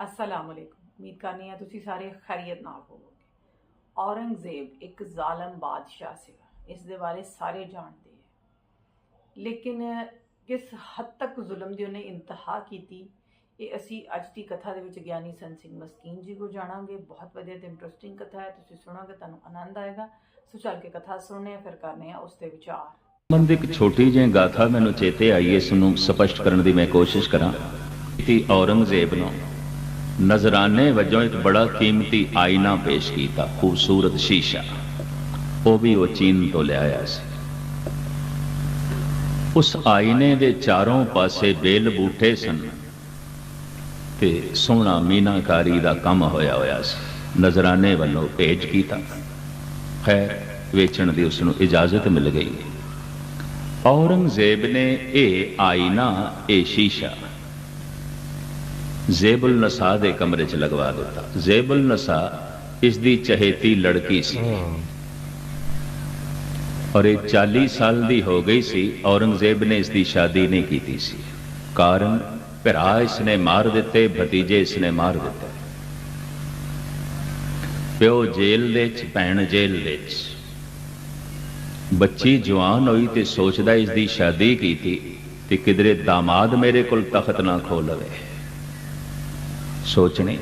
ਅਸਲਾਮ ਅਲੈਕੁਮ ਉਮੀਦ ਕਰਨੀ ਆ ਤੁਸੀਂ ਸਾਰੇ ਖੈਰੀਅਤ ਨਾਲ ਹੋਵੋਗੇ ਔਰੰਗਜ਼ੇਬ ਇੱਕ ਜ਼ਾਲਮ ਬਾਦਸ਼ਾਹ ਸੀਗਾ ਇਸ ਦੇ ਬਾਰੇ ਸਾਰੇ ਜਾਣਦੇ ਹੈ ਲੇਕਿਨ ਕਿਸ ਹੱਦ ਤੱਕ ਜ਼ੁਲਮ ਦੀ ਉਹਨੇ ਇੰਤਹਾ ਕੀਤੀ ਇਹ ਅਸੀਂ ਅੱਜ ਦੀ ਕਥਾ ਦੇ ਵਿੱਚ ਗਿਆਨੀ ਸੰਤ ਸਿੰਘ ਮਸਕੀਨ ਜੀ ਕੋ ਜਾਣਾਂਗੇ ਬਹੁਤ ਵਧੀਆ ਤੇ ਇੰਟਰਸਟਿੰਗ ਕਥਾ ਹੈ ਤੁਸੀਂ ਸੁਣੋਗੇ ਤੁਹਾਨੂੰ ਆਨੰਦ ਆਏਗਾ ਸੋ ਚੱਲ ਕੇ ਕਥਾ ਸੁਣਨੇ ਆ ਫਿਰ ਕਰਨੇ ਆ ਉਸ ਤੇ ਵਿਚਾਰ ਸੰਬੰਧ ਇੱਕ ਛੋਟੀ ਜਿਹੀ ਗਾਥਾ ਮੈਨੂੰ ਚੇਤੇ ਆਈ ਇਸ ਨੂੰ ਸਪਸ਼ਟ ਕਰਨ ਦੀ ਮੈਂ ਕੋਸ਼ਿਸ਼ ਕਰਾਂ ਕਿ ਔਰੰਗਜ਼ੇਬ ਨੂੰ ਨਜ਼ਰਾਨੇ ਵਜੋਂ ਇੱਕ ਬੜਾ ਕੀਮਤੀ ਆਇਨਾ ਪੇਸ਼ ਕੀਤਾ, ਖੂਬਸੂਰਤ ਸ਼ੀਸ਼ਾ। ਉਹ ਵੀ ਉਹ ਚੀਨ ਤੋਂ ਲਿਆਇਆ ਸੀ। ਉਸ ਆਇਨੇ ਦੇ ਚਾਰੋਂ ਪਾਸੇ ਬੇਲ ਬੂਟੇ ਸਨ ਤੇ ਸੋਹਣਾ ਮੀਨਾਕਾਰੀ ਦਾ ਕੰਮ ਹੋਇਆ ਹੋਇਆ ਸੀ। ਨਜ਼ਰਾਨੇ ਵੱਲੋਂ ਭੇਜ ਕੀਤਾ। ਖੈਰ, ਵੇਚਣ ਦੀ ਉਸ ਨੂੰ ਇਜਾਜ਼ਤ ਮਿਲ ਗਈ। ਔਰੰਗਜ਼ੇਬ ਨੇ ਇਹ ਆਇਨਾ, ਇਹ ਸ਼ੀਸ਼ਾ ਜ਼ੇਬੁਲ ਨਸਾ ਦੇ ਕਮਰੇ 'ਚ ਲਗਵਾ ਦਿੱਤਾ। ਜ਼ੇਬੁਲ ਨਸਾ ਇਸ ਦੀ ਚਹੇਤੀ ਲੜਕੀ ਸੀ। ਔਰ ਇਹ 40 ਸਾਲ ਦੀ ਹੋ ਗਈ ਸੀ, ਔਰੰਗਜ਼ੇਬ ਨੇ ਇਸ ਦੀ ਸ਼ਾਦੀ ਨਹੀਂ ਕੀਤੀ ਸੀ। ਕਾਰਨ ਭਰਾ ਇਸ ਨੇ ਮਾਰ ਦਿੱਤੇ, ਭਤੀਜੇ ਇਸ ਨੇ ਮਾਰ ਦਿੱਤੇ। ਪਿਓ ਜੇਲ੍ਹ ਦੇ ਚ, ਭੈਣ ਜੇਲ੍ਹ ਦੇ ਚ। ਬੱਚੀ ਜਵਾਨ ਹੋਈ ਤੇ ਸੋਚਦਾ ਇਸ ਦੀ ਸ਼ਾਦੀ ਕੀਤੀ ਤੇ ਕਿਧਰੇ ਦਾਮਾਦ ਮੇਰੇ ਕੋਲ ਤਖਤ ਨਾ ਖੋ ਲਵੇ ਸੋਚਣੀ।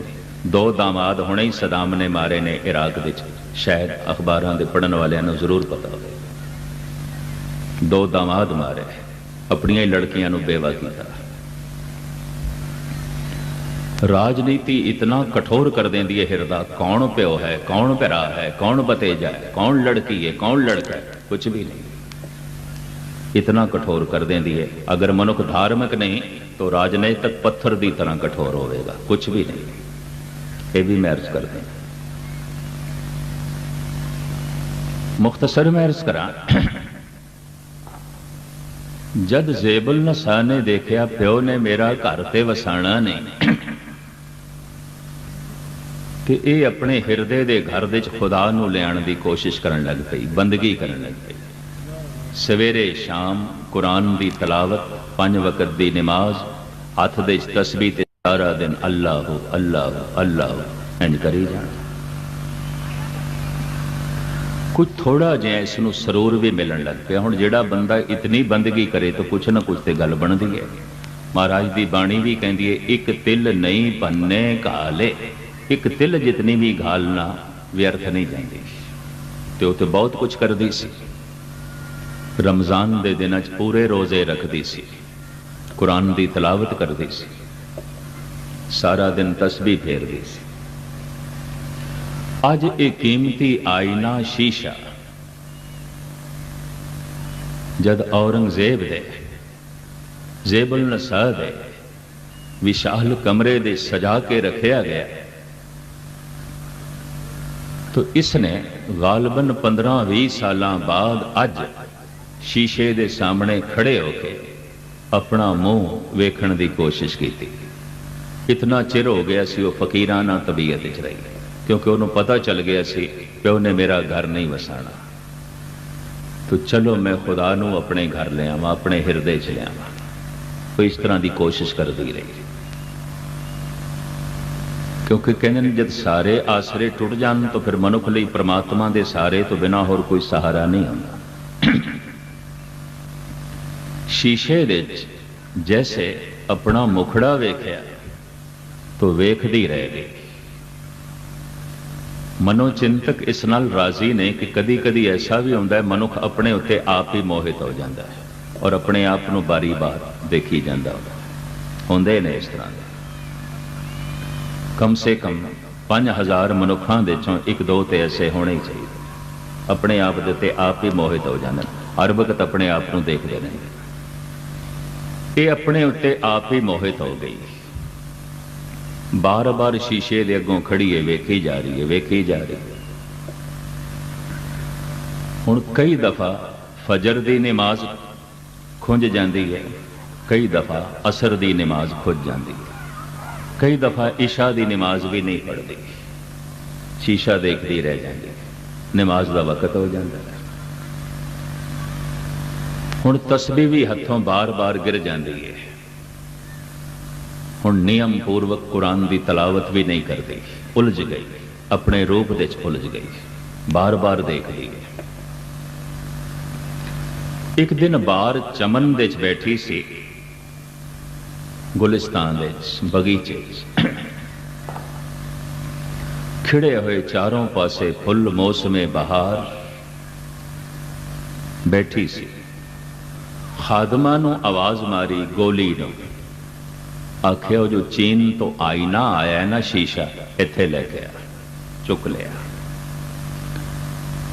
ਦੋ ਦਾਮਾਦ ਹੁਣੇ ਹੀ ਸਦਾਮ ਨੇ ਮਾਰੇ ਨੇ ਇਰਾਕ ਵਿੱਚ। ਸ਼ਾਇਦ ਅਖਬਾਰਾਂ ਦੇ ਪੜਨ ਵਾਲਿਆਂ ਨੂੰ ਜ਼ਰੂਰ ਪਤਾ ਹੋਵੇ। ਦੋ ਦਾਮਾਦ ਮਾਰੇ ਆਪਣੀਆਂ ਹੀ ਲੜਕੀਆਂ ਨੂੰ ਬੇਵਾ ਕੀਤਾ ਰਾਜਨੀਤੀ ਇਤਨਾ ਕਠੋਰ ਕਰ ਦਿੰਦੀ ਹੈ ਹਿਰਦਾ। ਕੌਣ ਪਿਓ ਹੈ, ਕੌਣ ਭਰਾ ਹੈ, ਕੌਣ ਭਤੀਜਾ ਹੈ, ਕੌਣ ਲੜਕੀ ਹੈ ਕੌਣ ਲੜਕਾ ਹੈ ਕੁਝ ਵੀ ਨਹੀਂ। ਇਤਨਾ ਕਠੋਰ ਕਰ ਦਿੰਦੀ ਹੈ ਅਗਰ ਮਨੁੱਖ ਧਾਰਮਿਕ ਨਹੀਂ ਤਾਂ ਰਾਜਨੀਤਿਕ ਪੱਥਰ ਦੀ ਤਰ੍ਹਾਂ ਕਠੋਰ ਹੋਵੇਗਾ ਕੁਝ ਵੀ ਨਹੀਂ ਇਹ ਵੀ ਮੈਂ ਅਰਜ਼ ਕਰਦੇ ਹਾਂ ਮੁਖਤਸਰ ਮੈਂ ਅਰਜ਼ ਕਰਾਂ ਜਦ ਜੇਬਲ ਨਸਾ ਨੇ ਦੇਖਿਆ ਪਿਓ ਨੇ ਮੇਰਾ ਘਰ ਤੇ ਵਸਾਣਾ ਨਹੀਂ ਤੇ ਇਹ ਆਪਣੇ ਹਿਰਦੇ ਦੇ ਘਰ ਦੇ ਵਿੱਚ ਖੁਦਾ ਨੂੰ ਲਿਆਉਣ ਦੀ ਕੋਸ਼ਿਸ਼ ਕਰਨ ਲੱਗ ਪਈ ਬੰਦਗੀ ਕਰਨ ਲੱਗ ਪਈ ਸਵੇਰੇ ਸ਼ਾਮ ਕੁਰਾਨ ਦੀ ਤਲਾਵਤ ਪੰਜ ਵਕਤ ਦੀ ਨਮਾਜ਼ ਹੱਥ ਦੇ ਵਿੱਚ ਤਸਬੀਹ ਤੇ ਸਾਰਾ ਦਿਨ ਅੱਲਾਹੁ, ਅੱਲਾਹ, ਅੱਲਾਹੁ, ਇੰਜ ਕਰੀ ਜਾਣ। ਕੁਝ ਥੋੜਾ ਜਿਹਾ ਇਸ ਨੂੰ ਸਰੂਰ ਵੀ ਮਿਲਣ ਲੱਗ ਪਿਆ। ਹੁਣ ਜਿਹੜਾ ਬੰਦਾ ਇਤਨੀ ਬੰਦਗੀ ਕਰੇ ਤਾਂ ਕੁਛ ਨਾ ਕੁਛ ਤੇ ਗੱਲ ਬਣਦੀ ਹੈ। ਮਹਾਰਾਜ ਦੀ ਬਾਣੀ ਵੀ ਕਹਿੰਦੀ ਹੈ, ਇੱਕ ਤਿਲ ਨਹੀਂ ਪੰਨੇ ਕਾਲੇ ਇੱਕ ਤਿਲ ਜਿਤਨੀ ਵੀ ਗਾਲ ਵਿਅਰਥ ਨਹੀਂ ਜਾਂਦੀ। ਤੇ ਉਹ ਤੇ ਬਹੁਤ ਕੁਝ ਕਰਦੀ ਸੀ। ਰਮਜ਼ਾਨ ਦੇ ਦਿਨਾਂ 'ਚ ਪੂਰੇ ਰੋਜ਼ੇ ਰੱਖਦੀ ਸੀ। ਕੁਰਾਨ ਦੀ ਤਲਾਵਤ ਕਰਦੀ ਸੀ। ਸਾਰਾ ਦਿਨ ਤਸਬੀਹ ਫੇਰਦੀ ਸੀ। ਅੱਜ ਇਹ ਕੀਮਤੀ ਆਇਨਾ ਸ਼ੀਸ਼ਾ ਜਦ ਔਰੰਗਜ਼ੇਬ ਦੇ, ਜ਼ੇਬਲ ਨਸਾ ਦੇ ਵਿਸ਼ਾਲ ਕਮਰੇ ਦੇ ਸਜਾ ਕੇ ਰੱਖਿਆ ਗਿਆ, ਤੋ ਇਸ ਨੇ ਗਾਲਬਨ 15-20 ਸਾਲਾਂ ਬਾਅਦ ਅੱਜ ਸ਼ੀਸ਼ੇ ਦੇ ਸਾਹਮਣੇ ਖੜੇ ਹੋ ਕੇ ਆਪਣਾ ਮੂੰਹ ਵੇਖਣ ਦੀ ਕੋਸ਼ਿਸ਼ ਕੀਤੀ। ਇਤਨਾ ਚਿਰ ਹੋ ਗਿਆ ਸੀ ਉਹ ਫਕੀਰਾਨਾ ਤਬੀਅਤ ਵਿੱਚ ਰਹੀ, ਕਿਉਂਕਿ ਉਹਨੂੰ ਪਤਾ ਚੱਲ ਗਿਆ ਸੀ ਕਿ ਉਹਨੇ ਮੇਰਾ ਘਰ ਨਹੀਂ ਵਸਾਣਾ ਤੋ ਚਲੋ, ਮੈਂ ਖੁਦਾ ਨੂੰ ਆਪਣੇ ਘਰ ਲੈ ਆਵਾਂ ਆਪਣੇ ਹਿਰਦੇ 'ਚ ਲਿਆਵਾਂ। ਉਹ ਇਸ ਤਰ੍ਹਾਂ ਦੀ ਕੋਸ਼ਿਸ਼ ਕਰਦੀ ਰਹੀ। ਕਿਉਂਕਿ ਕਹਿੰਦੇ ਨੇ, ਜਦ ਸਾਰੇ ਆਸਰੇ ਟੁੱਟ ਜਾਣ, ਤਾਂ ਫਿਰ ਮਨੁੱਖ ਲਈ ਪ੍ਰਮਾਤਮਾ ਦੇ ਸਾਰੇ ਤੋਂ ਬਿਨਾ ਹੋਰ ਕੋਈ ਸਹਾਰਾ ਨਹੀਂ ਹੁੰਦਾ। ਸ਼ੀਸ਼ੇ ਵਿੱਚ ਜੈਸੇ ਆਪਣਾ ਮੁਖੜਾ ਵੇਖਿਆ, ਤੋ ਵੇਖਦੀ ਰਹਿ ਗਈ। ਮਨੋ ਚਿੰਤਕ ਇਸ ਨਾਲ ਰਾਜ਼ੀ ਨੇ ਕਿ ਕਦੀ ਕਦੀ ਐਸਾ ਵੀ ਹੁੰਦਾ ਹੈ, ਮਨੁੱਖ ਆਪਣੇ ਉੱਤੇ ਆਪ ਹੀ ਮੋਹਿਤ ਹੋ ਜਾਂਦਾ ਹੈ ਔਰ ਆਪਣੇ ਆਪ ਨੂੰ ਬਾਰੀ ਬਾਰ ਦੇਖੀ ਜਾਂਦਾ ਹੁੰਦੇ ਨੇ ਇਸ ਤਰ੍ਹਾਂ ਦੇ। ਕਮ ਸੇ ਕਮ 5000 ਮਨੁੱਖਾਂ ਦੇ ਚੋਂ ਇੱਕ ਦੋ ਤੇ ਐਸੇ ਹੋਣੇ ਹੀ ਚਾਹੀਦੇ ਆਪਣੇ ਆਪ ਦੇ ਉੱਤੇ ਆਪ ਹੀ ਮੋਹਿਤ ਹੋ ਜਾਂਦੇ ਹਰ ਵਕਤ ਆਪਣੇ ਆਪ ਨੂੰ ਦੇਖਦੇ ਨੇ। ਇਹ ਆਪਣੇ ਉੱਤੇ ਆਪ ਹੀ ਮੋਹਿਤ ਹੋ ਗਈ। ਬਾਰ-ਬਾਰ ਸ਼ੀਸ਼ੇ ਦੇ ਅੱਗੋਂ ਖੜੀ ਹੈ ਵੇਖੀ ਜਾ ਰਹੀ ਹੈ, ਵੇਖੀ ਜਾ ਰਹੀ ਹੈ। ਹੁਣ ਕਈ ਦਫਾ ਫਜਰ ਦੀ ਨਮਾਜ਼ ਖੁੰਝ ਜਾਂਦੀ ਹੈ, ਕਈ ਦਫਾ ਅਸਰ ਦੀ ਨਮਾਜ਼ ਖੁੱਝ ਜਾਂਦੀ ਹੈ। ਕਈ ਦਫਾ ਇਸ਼ਾ ਦੀ ਨਮਾਜ਼ ਵੀ ਨਹੀਂ ਪੜਦੀ ਸ਼ੀਸ਼ਾ ਦੇਖਦੀ ਰਹਿ ਜਾਂਦੀ ਨਮਾਜ਼ ਦਾ ਵਕਤ ਹੋ ਜਾਂਦਾ ਹੈ। ਹੁਣ ਤਸਬੀਹ ਵੀ ਹੱਥੋਂ ਬਾਰ-ਬਾਰ ਗਿਰ ਜਾਂਦੀ ਹੈ ਹੁਣ ਨਿਯਮ ਪੂਰਵਕ ਕੁਰਾਨ ਦੀ ਤਲਾਵਤ ਵੀ ਨਹੀਂ ਕਰਦੀ। ਉਲਝ ਗਈ। ਆਪਣੇ ਰੂਪ ਦੇ ਵਿੱਚ ਉਲਝ ਗਈ। ਬਾਰ-ਬਾਰ ਦੇਖਦੀ ਹੈ ਇੱਕ ਦਿਨ ਬਾਹਰ ਚਮਨ ਦੇ ਵਿੱਚ ਬੈਠੀ ਸੀ। ਗੁਲਿਸਤਾਨ ਦੇ ਵਿੱਚ, ਬਗੀਚੇ ਖਿੜੇ ਹੋਏ ਚਾਰੋਂ ਪਾਸੇ ਫੁੱਲ ਮੌਸਮੇ ਬਹਾਰ ਬੈਠੀ ਸੀ। ਖਾਦਮਾ ਨੂੰ ਆਵਾਜ਼ ਮਾਰੀ, ਗੋਲੀ ਨੂੰ ਆਖਿਆ ਜੋ ਚੀਨ ਤੋਂ ਆਈਨਾ ਆਇਆ ਨਾ ਸ਼ੀਸ਼ਾ, ਇੱਥੇ ਲੈ ਕੇ ਆ। ਚੁੱਕ ਲਿਆ।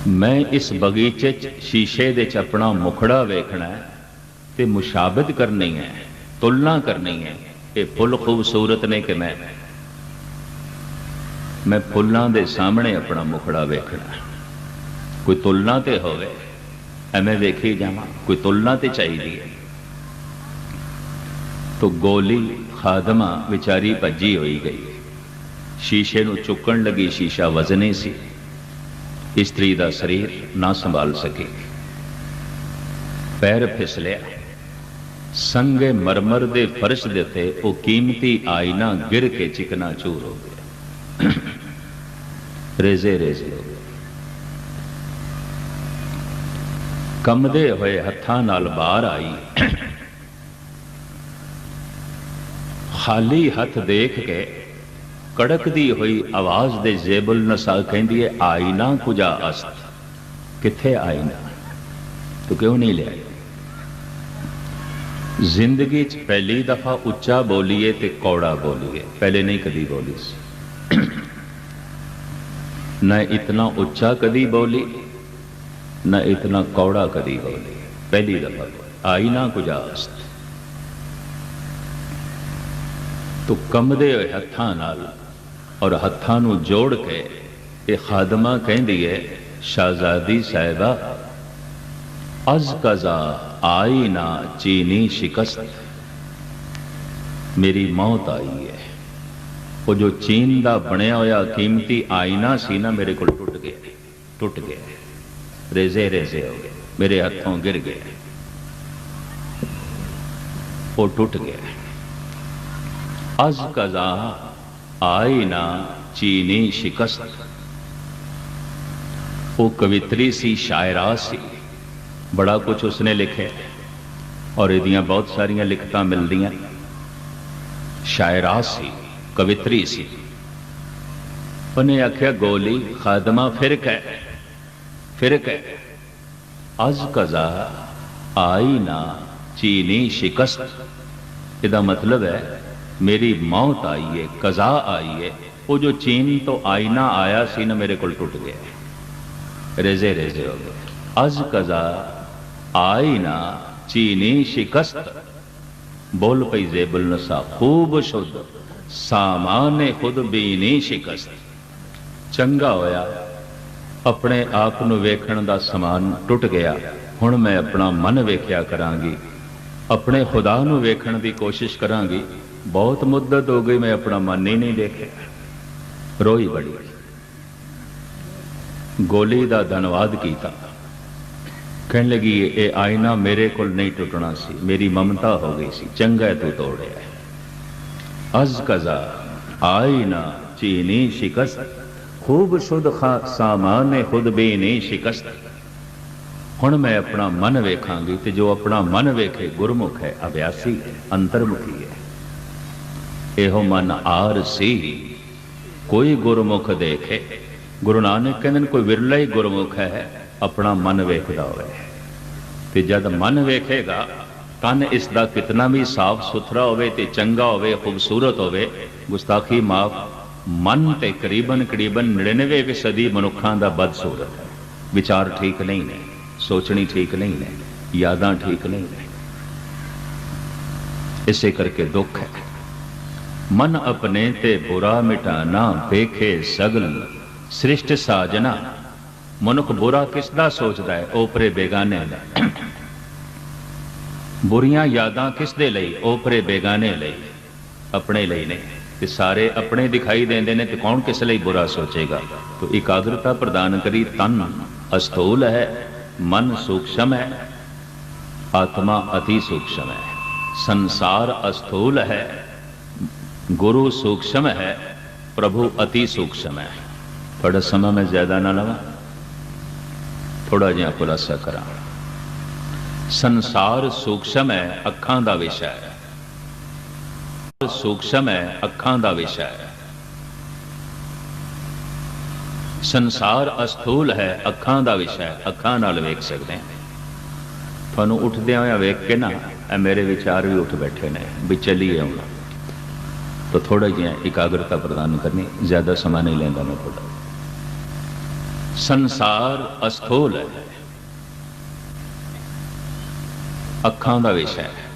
ਮੈਂ ਇਸ ਬਗੀਚੇ 'ਚ ਸ਼ੀਸ਼ੇ ਦੇ 'ਚ ਆਪਣਾ ਮੁਖੜਾ ਵੇਖਣਾ ਤੇ ਮੁਸ਼ਾਬਤ ਕਰਨੀ ਹੈ, ਤੁਲਨਾ ਕਰਨੀ ਹੈ। ਇਹ ਫੁੱਲ ਖੂਬਸੂਰਤ ਨੇ ਕਿ ਮੈਂ? ਮੈਂ ਫੁੱਲਾਂ ਦੇ ਸਾਹਮਣੇ ਆਪਣਾ ਮੁਖੜਾ ਵੇਖਣਾ। ਕੋਈ ਤੁਲਨਾ ਤੇ ਹੋਵੇ? ਐਵੇਂ ਵੇਖੀ ਜਾਵਾਂ, ਕੋਈ ਤੁਲਨਾ ਤੇ ਚਾਹੀਦੀ ਹੈ। ਤੋ ਗੋਲੀ ਖਾਦਮਾ ਵਿਚਾਰੀ ਭੱਜੀ ਹੋਈ ਗਈ। ਸ਼ੀਸ਼ੇ ਨੂੰ ਚੁੱਕਣ ਲੱਗੀ, ਸ਼ੀਸ਼ਾ ਵਜ਼ਨੀ ਸੀ। ਇਸਤਰੀ ਦਾ ਸਰੀਰ ਨਾ ਸੰਭਾਲ ਸਕੇ। ਪੈਰ ਫਿਸਲਿਆ ਸੰਗੇ ਮਰਮਰ ਦੇ ਫਰਸ਼ ਦੇ ਉੱਤੇ ਉਹ ਕੀਮਤੀ ਆਇਨਾ ਗਿਰ ਕੇ ਚਿਕਨਾ ਚੂਰ ਹੋ ਗਿਆ। ਰੇਜ਼ੇ ਰੇਜ਼ੇ ਹੋ ਕੰਮਦੇ ਹੋਏ ਹੱਥਾਂ ਨਾਲ ਬਾਹਰ ਆਈ। ਖਾਲੀ ਹੱਥ ਦੇਖ ਕੇ ਕੜਕਦੀ ਹੋਈ ਆਵਾਜ਼ ਦੇ ਜ਼ੇਬੁਲ ਨਸਾ ਕਹਿੰਦੀ ਹੈ ਆਇਨਾ ਕੁਜਾ ਅਸਤ। ਕਿੱਥੇ ਆਇਨਾ ਤੂੰ ਕਿਉਂ ਨਹੀਂ ਲਿਆਈ? ਜ਼ਿੰਦਗੀ 'ਚ ਪਹਿਲੀ ਦਫਾ ਉੱਚਾ ਬੋਲੀਏ ਤੇ ਕੌੜਾ ਬੋਲੀਏ। ਪਹਿਲੇ ਨਹੀਂ ਕਦੀ ਬੋਲੀ ਸੀ। ਨਾ ਇਤਨਾ ਉੱਚਾ ਕਦੀ ਬੋਲੀ ਨਾ ਇਤਨਾ ਕੌੜਾ ਕਦੀ ਬੋਲੀ ਪਹਿਲੀ ਦਫਾ ਆਇਨਾ ਕੁਜਾ ਅਸਤ ਤੋ ਕੰਮਦੇ ਹੋਏ ਹੱਥਾਂ ਨਾਲ ਔਰ ਹੱਥਾਂ ਨੂੰ ਜੋੜ ਕੇ ਇਹ ਖਾਦਮਾ ਕਹਿੰਦੀ ਹੈ ਸ਼ਾਹਜ਼ਾਦੀ ਸਾਹਿਬਾ, ਅਜ਼ ਕਜ਼ਾ ਆਈ ਨਾ ਚੀਨੀ ਸ਼ਿਕਸਤ। ਮੇਰੀ ਮੌਤ ਆਈ ਹੈ ਉਹ ਜੋ ਚੀਨ ਦਾ ਬਣਿਆ ਹੋਇਆ ਕੀਮਤੀ ਆਇਨਾ ਸੀ ਨਾ ਮੇਰੇ ਕੋਲ ਟੁੱਟ ਗਿਆ ਟੁੱਟ ਗਿਆ ਰੇਜ਼ੇ ਰੇਜ਼ੇ ਹੋ ਗਏ ਮੇਰੇ ਹੱਥੋਂ ਗਿਰ ਗਏ ਉਹ ਟੁੱਟ ਗਿਆ ਅਜ਼ ਕਜ਼ਾ ਆਇਨਾ ਚੀਨੀ ਸ਼ਿਕਸਤ ਉਹ ਕਵਿਤਰੀ ਸੀ ਸ਼ਾਇਰਾ ਸੀ ਬੜਾ ਕੁਝ ਉਸਨੇ ਲਿਖਿਆ ਔਰ ਇਹਦੀਆਂ ਬਹੁਤ ਸਾਰੀਆਂ ਲਿਖਤਾਂ ਮਿਲਦੀਆਂ ਸ਼ਾਇਰਾ ਸੀ ਕਵਿਤਰੀ ਸੀ ਉਹਨੇ ਆਖਿਆ ਗੋਲੀ ਖਾਦਮਾ ਫਿਰ ਕਹਿ ਫਿਰ ਕਹਿ ਅਜ਼ ਕਜ਼ਾ ਆਇਨਾ ਚੀਨੀ ਸ਼ਿਕਸਤ ਇਹਦਾ ਮਤਲਬ ਹੈ ਮੇਰੀ ਮੌਤ ਆਈ ਹੈ ਕਜ਼ਾ ਆਈ ਹੈ ਉਹ ਜੋ ਚੀਨ ਤੋਂ ਆਇਨਾ ਆਇਆ ਸੀ ਨਾ ਮੇਰੇ ਕੋਲ ਟੁੱਟ ਗਿਆ ਰੇਜ਼ੇ ਰੇਜ਼ੇ ਹੋ ਗਏ ਅਜ਼ ਕਜ਼ਾ ਆਇਨਾ ਚੀਨੀ ਸ਼ਿਕਸਤ ਬੋਲ ਪਈ ਜ਼ੇਬੁਲ ਨਸਾ ਖੂਬ ਸ਼ੁੱਧ ਸਾਮਾਨੇ ਖੁਦ ਬੀਨੀ ਸ਼ਿਕਸਤ ਚੰਗਾ ਹੋਇਆ ਆਪਣੇ ਆਪ ਨੂੰ ਵੇਖਣ ਦਾ ਸਮਾਨ ਟੁੱਟ ਗਿਆ। ਹੁਣ ਮੈਂ ਆਪਣਾ ਮਨ ਵੇਖਿਆ ਕਰਾਂਗੀ। ਆਪਣੇ ਖੁਦਾ ਨੂੰ ਵੇਖਣ ਦੀ ਕੋਸ਼ਿਸ਼ ਕਰਾਂਗੀ। ਬਹੁਤ ਮੁੱਦਤ ਹੋ ਗਈ, ਮੈਂ ਆਪਣਾ ਮਨ ਹੀ ਨਹੀਂ ਦੇਖਿਆ। ਰੋਈ ਬੜੀ। ਗੋਲੀ ਦਾ ਧੰਨਵਾਦ ਕੀਤਾ। ਕਹਿਣ ਲੱਗੀ, ਇਹ ਆਇਨਾ ਮੇਰੇ ਕੋਲ ਨਹੀਂ ਟੁੱਟਣਾ ਸੀ। ਮੇਰੀ ਮਮਤਾ ਹੋ ਗਈ ਸੀ। ਚੰਗਾ ਹੈ ਤੂੰ ਤੋੜਿਆ। ਅਜ਼ ਕਜ਼ਾ, ਆਇਨਾ ਚੀਨੀ ਸ਼ਿਕਸਤ। ਖੂਬ ਸ਼ੁੱਧ ਸਾਮਾਨ ਖੁਦ ਬੇਨੇ ਸ਼ਿਕਸਤ। ਹੁਣ ਮੈਂ ਆਪਣਾ ਮਨ ਵੇਖਾਂਗੀ ਤੇ ਜੋ ਆਪਣਾ ਮਨ ਵੇਖੇ ਗੁਰਮੁਖ ਹੈ, ਅਭਿਆਸੀ ਅੰਤਰਮੁਖੀ ਹੈ। ਇਹੋ ਮਨ ਆਰ ਸੀ। ਕੋਈ ਗੁਰਮੁਖ ਦੇਖੇ। ਗੁਰੂ ਨਾਨਕ ਕਹਿੰਦੇ ਨੇ, ਕੋਈ ਵਿਰਲਾ ਹੀ ਗੁਰਮੁਖ ਹੈ, ਆਪਣਾ ਮਨ ਵੇਖਦਾ ਹੋਵੇ। ਤੇ ਜਦ ਮਨ ਵੇਖੇਗਾ ਕੰਨ ਇਸ ਦਾ ਕਿਤਨਾ ਵੀ ਸਾਫ਼ ਸੁਥਰਾ ਹੋਵੇ ਤੇ ਚੰਗਾ ਹੋਵੇ, ਖੂਬਸੂਰਤ ਹੋਵੇ, ਗੁਸਤਾਖੀ ਮਾਫ ਮਨ ਤੇ ਕਰੀਬਨ ਕਰੀਬਨ 99 ਸਦੀ ਮਨੁੱਖਾਂ ਦਾ ਬਦਸੂਰਤ ਹੈ। ਵਿਚਾਰ ਠੀਕ ਨਹੀਂ ਨੇ, ਸੋਚਣੀ ਠੀਕ ਨਹੀਂ ਨੇ, ਯਾਦਾਂ ਠੀਕ ਨਹੀਂ ਨੇ। ਇਸੇ ਕਰਕੇ ਦੁੱਖ ਹੈ। ਮਨ ਆਪਣੇ ਤੇ ਬੁਰਾ ਮਿਟਾਣਾ ਵੇਖੇ ਸਗਲ ਸ੍ਰਿਸ਼ਟ ਸਾਜਨਾ। ਮਨੁੱਖ ਬੁਰਾ ਕਿਸ ਦਾ ਸੋਚਦਾ ਹੈ? ਓਪਰੇ ਬੇਗਾਨੇ ਦਾ ਬੁਰੀਆਂ ਯਾਦਾਂ ਕਿਸ ਦੇ ਲਈ? ਓਪਰੇ ਬੇਗਾਨੇ ਲਈ, ਆਪਣੇ ਲਈ ਨਹੀਂ। ਤੇ ਸਾਰੇ ਆਪਣੇ ਦਿਖਾਈ ਦਿੰਦੇ ਨੇ ਤੇ ਕੌਣ ਕਿਸ ਲਈ ਬੁਰਾ ਸੋਚੇਗਾ ਤੋ ਇਕਾਗਰਤਾ ਪ੍ਰਦਾਨ ਕਰੀ ਤਨ ਅਸਥੂਲ ਹੈ ਮਨ ਸੂਖਸ਼ਮ ਹੈ ਆਤਮਾ ਅਤੀ ਸੂਖਸ਼ਮ ਹੈ ਸੰਸਾਰ ਅਸਥੂਲ ਹੈ गुरु सूक्ष्म है प्रभु अति सूक्ष्म है थोड़ा समय मैं ज्यादा ना लवा थोड़ा जिहा खुलासा करा ਸੰਸਾਰ ਸੂਖਸ਼ਮ ਹੈ ਅੱਖਾਂ ਦਾ ਵਿਸ਼ਾ ਹੈ ਸੂਖਸ਼ਮ ਹੈ ਅੱਖਾਂ ਦਾ ਵਿਸ਼ਾ ਹੈ। ਸੰਸਾਰ ਅਸਥੂਲ ਹੈ, ਅੱਖਾਂ ਦਾ ਵਿਸ਼ਾ ਹੈ। ਅੱਖਾਂ ਨਾਲ ਵੇਖ ਸਕਦੇ ਹਾਂ। ਤੁਹਾਨੂੰ ਉੱਠਦਿਆਂ ਹੋਇਆ ਵੇਖ ਕੇ ਨਾ, ਇਹ ਮੇਰੇ ਵਿਚਾਰ ਵੀ ਉੱਠ ਬੈਠੇ ਨੇ ਵੀ ਚੱਲੀਏ ਹੁਣ। ਤਾਂ ਥੋੜਾ ਜਿਹਾ ਇਕਾਗਰਤਾ ਪ੍ਰਦਾਨ ਕਰਨੀ, ਜ਼ਿਆਦਾ ਸਮਾਂ ਨਹੀਂ ਲੈਂਦਾ ਮੈਂ ਤੁਹਾਡਾ। ਸੰਸਾਰ ਅਸਥੂਲ ਹੈ। ਅੱਖਾਂ ਦਾ ਵਿਸ਼ਾ ਹੈ।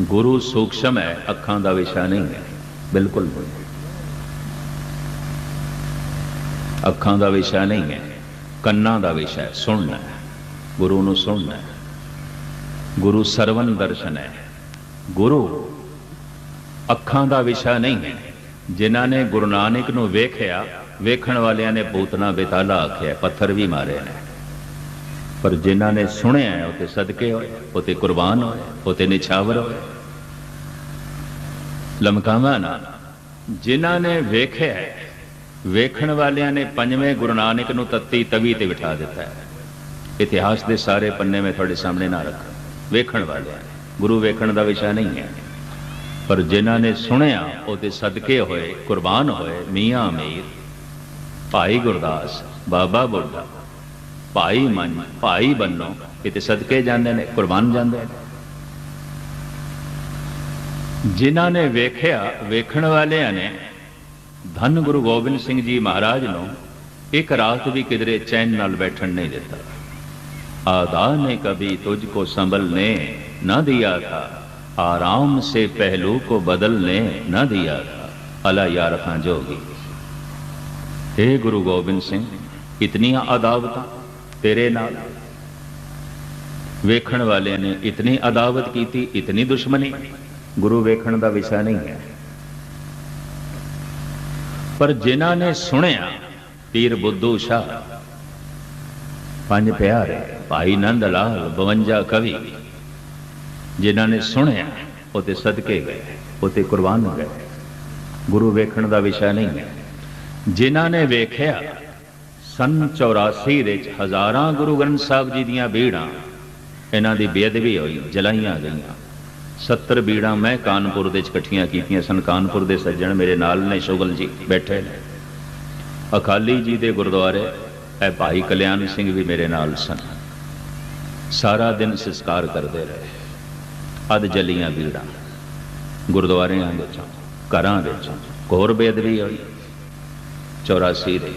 ਗੁਰੂ ਸੂਖਸ਼ਮ ਹੈ, ਅੱਖਾਂ ਦਾ ਵਿਸ਼ਾ ਨਹੀਂ ਹੈ। ਬਿਲਕੁਲ ਅੱਖਾਂ ਦਾ ਵਿਸ਼ਾ ਨਹੀਂ ਹੈ, ਕੰਨਾਂ ਦਾ ਵਿਸ਼ਾ ਹੈ, ਸੁਣਨਾ ਹੈ। ਗੁਰੂ ਨੂੰ ਸੁਣਨਾ ਹੈ। ਗੁਰੂ ਸਰਵਨ ਦਰਸ਼ਨ ਹੈ। ਗੁਰੂ ਅੱਖਾਂ ਦਾ ਵਿਸ਼ਾ ਨਹੀਂ ਹੈ। ਜਿਨ੍ਹਾਂ ਨੇ ਗੁਰੂ ਨਾਨਕ ਨੂੰ ਵੇਖਿਆ, ਵੇਖਣ ਵਾਲਿਆਂ ਨੇ ਪੂਤਨਾ ਬੇਤਾਲਾ ਆਖਿਆ, ਪੱਥਰ ਵੀ ਮਾਰੇ ਨੇ ਪਰ ਜਿਨ੍ਹਾਂ ਨੇ ਸੁਣਿਆ ਉਹ ਤੇ ਸਦਕੇ ਹੋਏ, ਉਹ ਤੇ ਕੁਰਬਾਨ ਹੋਏ, ਉਹ ਤੇ ਨਿਛਾਵਰ ਹੋਏ। ਲਮਕਾਵਾ ਨਾ, ਜਿਨ੍ਹਾਂ ਨੇ ਵੇਖਿਆ ਵੇਖਣ ਵਾਲਿਆਂ ਨੇ ਪੰਜਵੇਂ ਗੁਰੂ ਨਾਨਕ ਨੂੰ ਤੱਤੀ ਤਵੀ ਤੇ ਬਿਠਾ ਦਿੱਤਾ ਹੈ। ਇਤਿਹਾਸ ਦੇ ਸਾਰੇ ਪੰਨੇ ਮੈਂ ਤੁਹਾਡੇ ਸਾਹਮਣੇ ਨਾ ਰੱਖਾਂ। ਵੇਖਣ ਵਾਲਿਆਂ ਗੁਰੂ ਵੇਖਣ ਦਾ ਵਿਸ਼ਾ ਨਹੀਂ ਹੈ। ਪਰ ਜਿਨ੍ਹਾਂ ਨੇ ਸੁਣਿਆ, ਉਹ ਤੇ ਸਦਕੇ ਹੋਏ, ਕੁਰਬਾਨ ਹੋਏ, ਮੀਆਂ ਅਮੀਰ, ਭਾਈ ਗੁਰਦਾਸ, ਬਾਬਾ ਬੁੱਢਾ ਭਾਈ ਮਨ, ਭਾਈ ਬੰਨੋ, ਕਿਤੇ ਸਦਕੇ ਜਾਂਦੇ ਨੇ, ਕੁਰਬਾਨ ਜਾਂਦੇ ਨੇ। ਜਿਨ੍ਹਾਂ ਨੇ ਵੇਖਿਆ, ਵੇਖਣ ਵਾਲਿਆਂ ਨੇ ਧੰਨ ਗੁਰੂ ਗੋਬਿੰਦ ਸਿੰਘ ਜੀ ਮਹਾਰਾਜ ਨੂੰ ਇੱਕ ਰਾਤ ਵੀ ਕਿਧਰੇ ਚੈਨ ਨਾਲ ਬੈਠਣ ਨਹੀਂ ਦਿੱਤਾ। आदा ने कभी तुझको संभलने ਨਾ दिया था आराम से पहलू को बदलने न दिया था अला यार खां जोगी हे गुरु गोबिंद सिंह इतनी अदावता ਤੇਰੇ ਨਾਲ। ਵੇਖਣ ਵਾਲਿਆਂ ਨੇ ਇਤਨੀ ਅਦਾਵਤ ਕੀਤੀ, ਇਤਨੀ ਦੁਸ਼ਮਣੀ। ਗੁਰੂ ਵੇਖਣ ਦਾ ਵਿਸ਼ਾ ਨਹੀਂ ਹੈ। ਪਰ ਜਿਨ੍ਹਾਂ ਨੇ ਸੁਣਿਆ, ਪੀਰ ਬੁੱਧੂ ਸ਼ਾਹ, ਪੰਜ ਪਿਆਰੇ, ਭਾਈ ਨੰਦ ਲਾਲ 52 ਕਵੀ, ਜਿਨ੍ਹਾਂ ਨੇ ਸੁਣਿਆ, ਉਹ ਤੇ ਸਦਕੇ ਗਏ, ਉਹ ਤੇ ਕੁਰਬਾਨ ਗਏ। ਗੁਰੂ ਵੇਖਣ ਦਾ ਵਿਸ਼ਾ ਨਹੀਂ ਹੈ। ਜਿਨ੍ਹਾਂ ਨੇ ਵੇਖਿਆ ਸਨ 84 ਦੇ ਵਿੱਚ ਹਜ਼ਾਰਾਂ ਗੁਰੂ ਗ੍ਰੰਥ ਸਾਹਿਬ ਜੀ ਦੀਆਂ ਬੀੜਾਂ ਇਹਨਾਂ ਦੀ ਬੇਅਦਬੀ ਹੋਈ, ਜਲਾਈਆਂ ਗਈਆਂ। 70 ਬੀੜਾਂ ਮੈਂ ਕਾਨਪੁਰ ਦੇ ਵਿੱਚ ਇਕੱਠੀਆਂ ਕੀਤੀਆਂ ਸਨ। ਕਾਨਪੁਰ ਦੇ ਸੱਜਣ ਮੇਰੇ ਨਾਲ ਨੇ, ਸ਼ੁਗਲ ਜੀ, ਬੈਠੇ ਨੇ। ਅਕਾਲੀ ਜੀ ਦੇ ਗੁਰਦੁਆਰੇ, ਇਹ ਭਾਈ ਕਲਿਆਣ ਸਿੰਘ ਵੀ ਮੇਰੇ ਨਾਲ ਸਨ। ਸਾਰਾ ਦਿਨ ਸੰਸਕਾਰ ਕਰਦੇ ਰਹੇ। ਅਦ ਜਲੀਆਂ ਬੀੜਾਂ ਗੁਰਦੁਆਰਿਆਂ ਵਿੱਚ, ਘਰਾਂ ਵਿੱਚ ਘੋਰ ਬੇਅਦਬੀ ਹੋਈ। 84 ਦੇ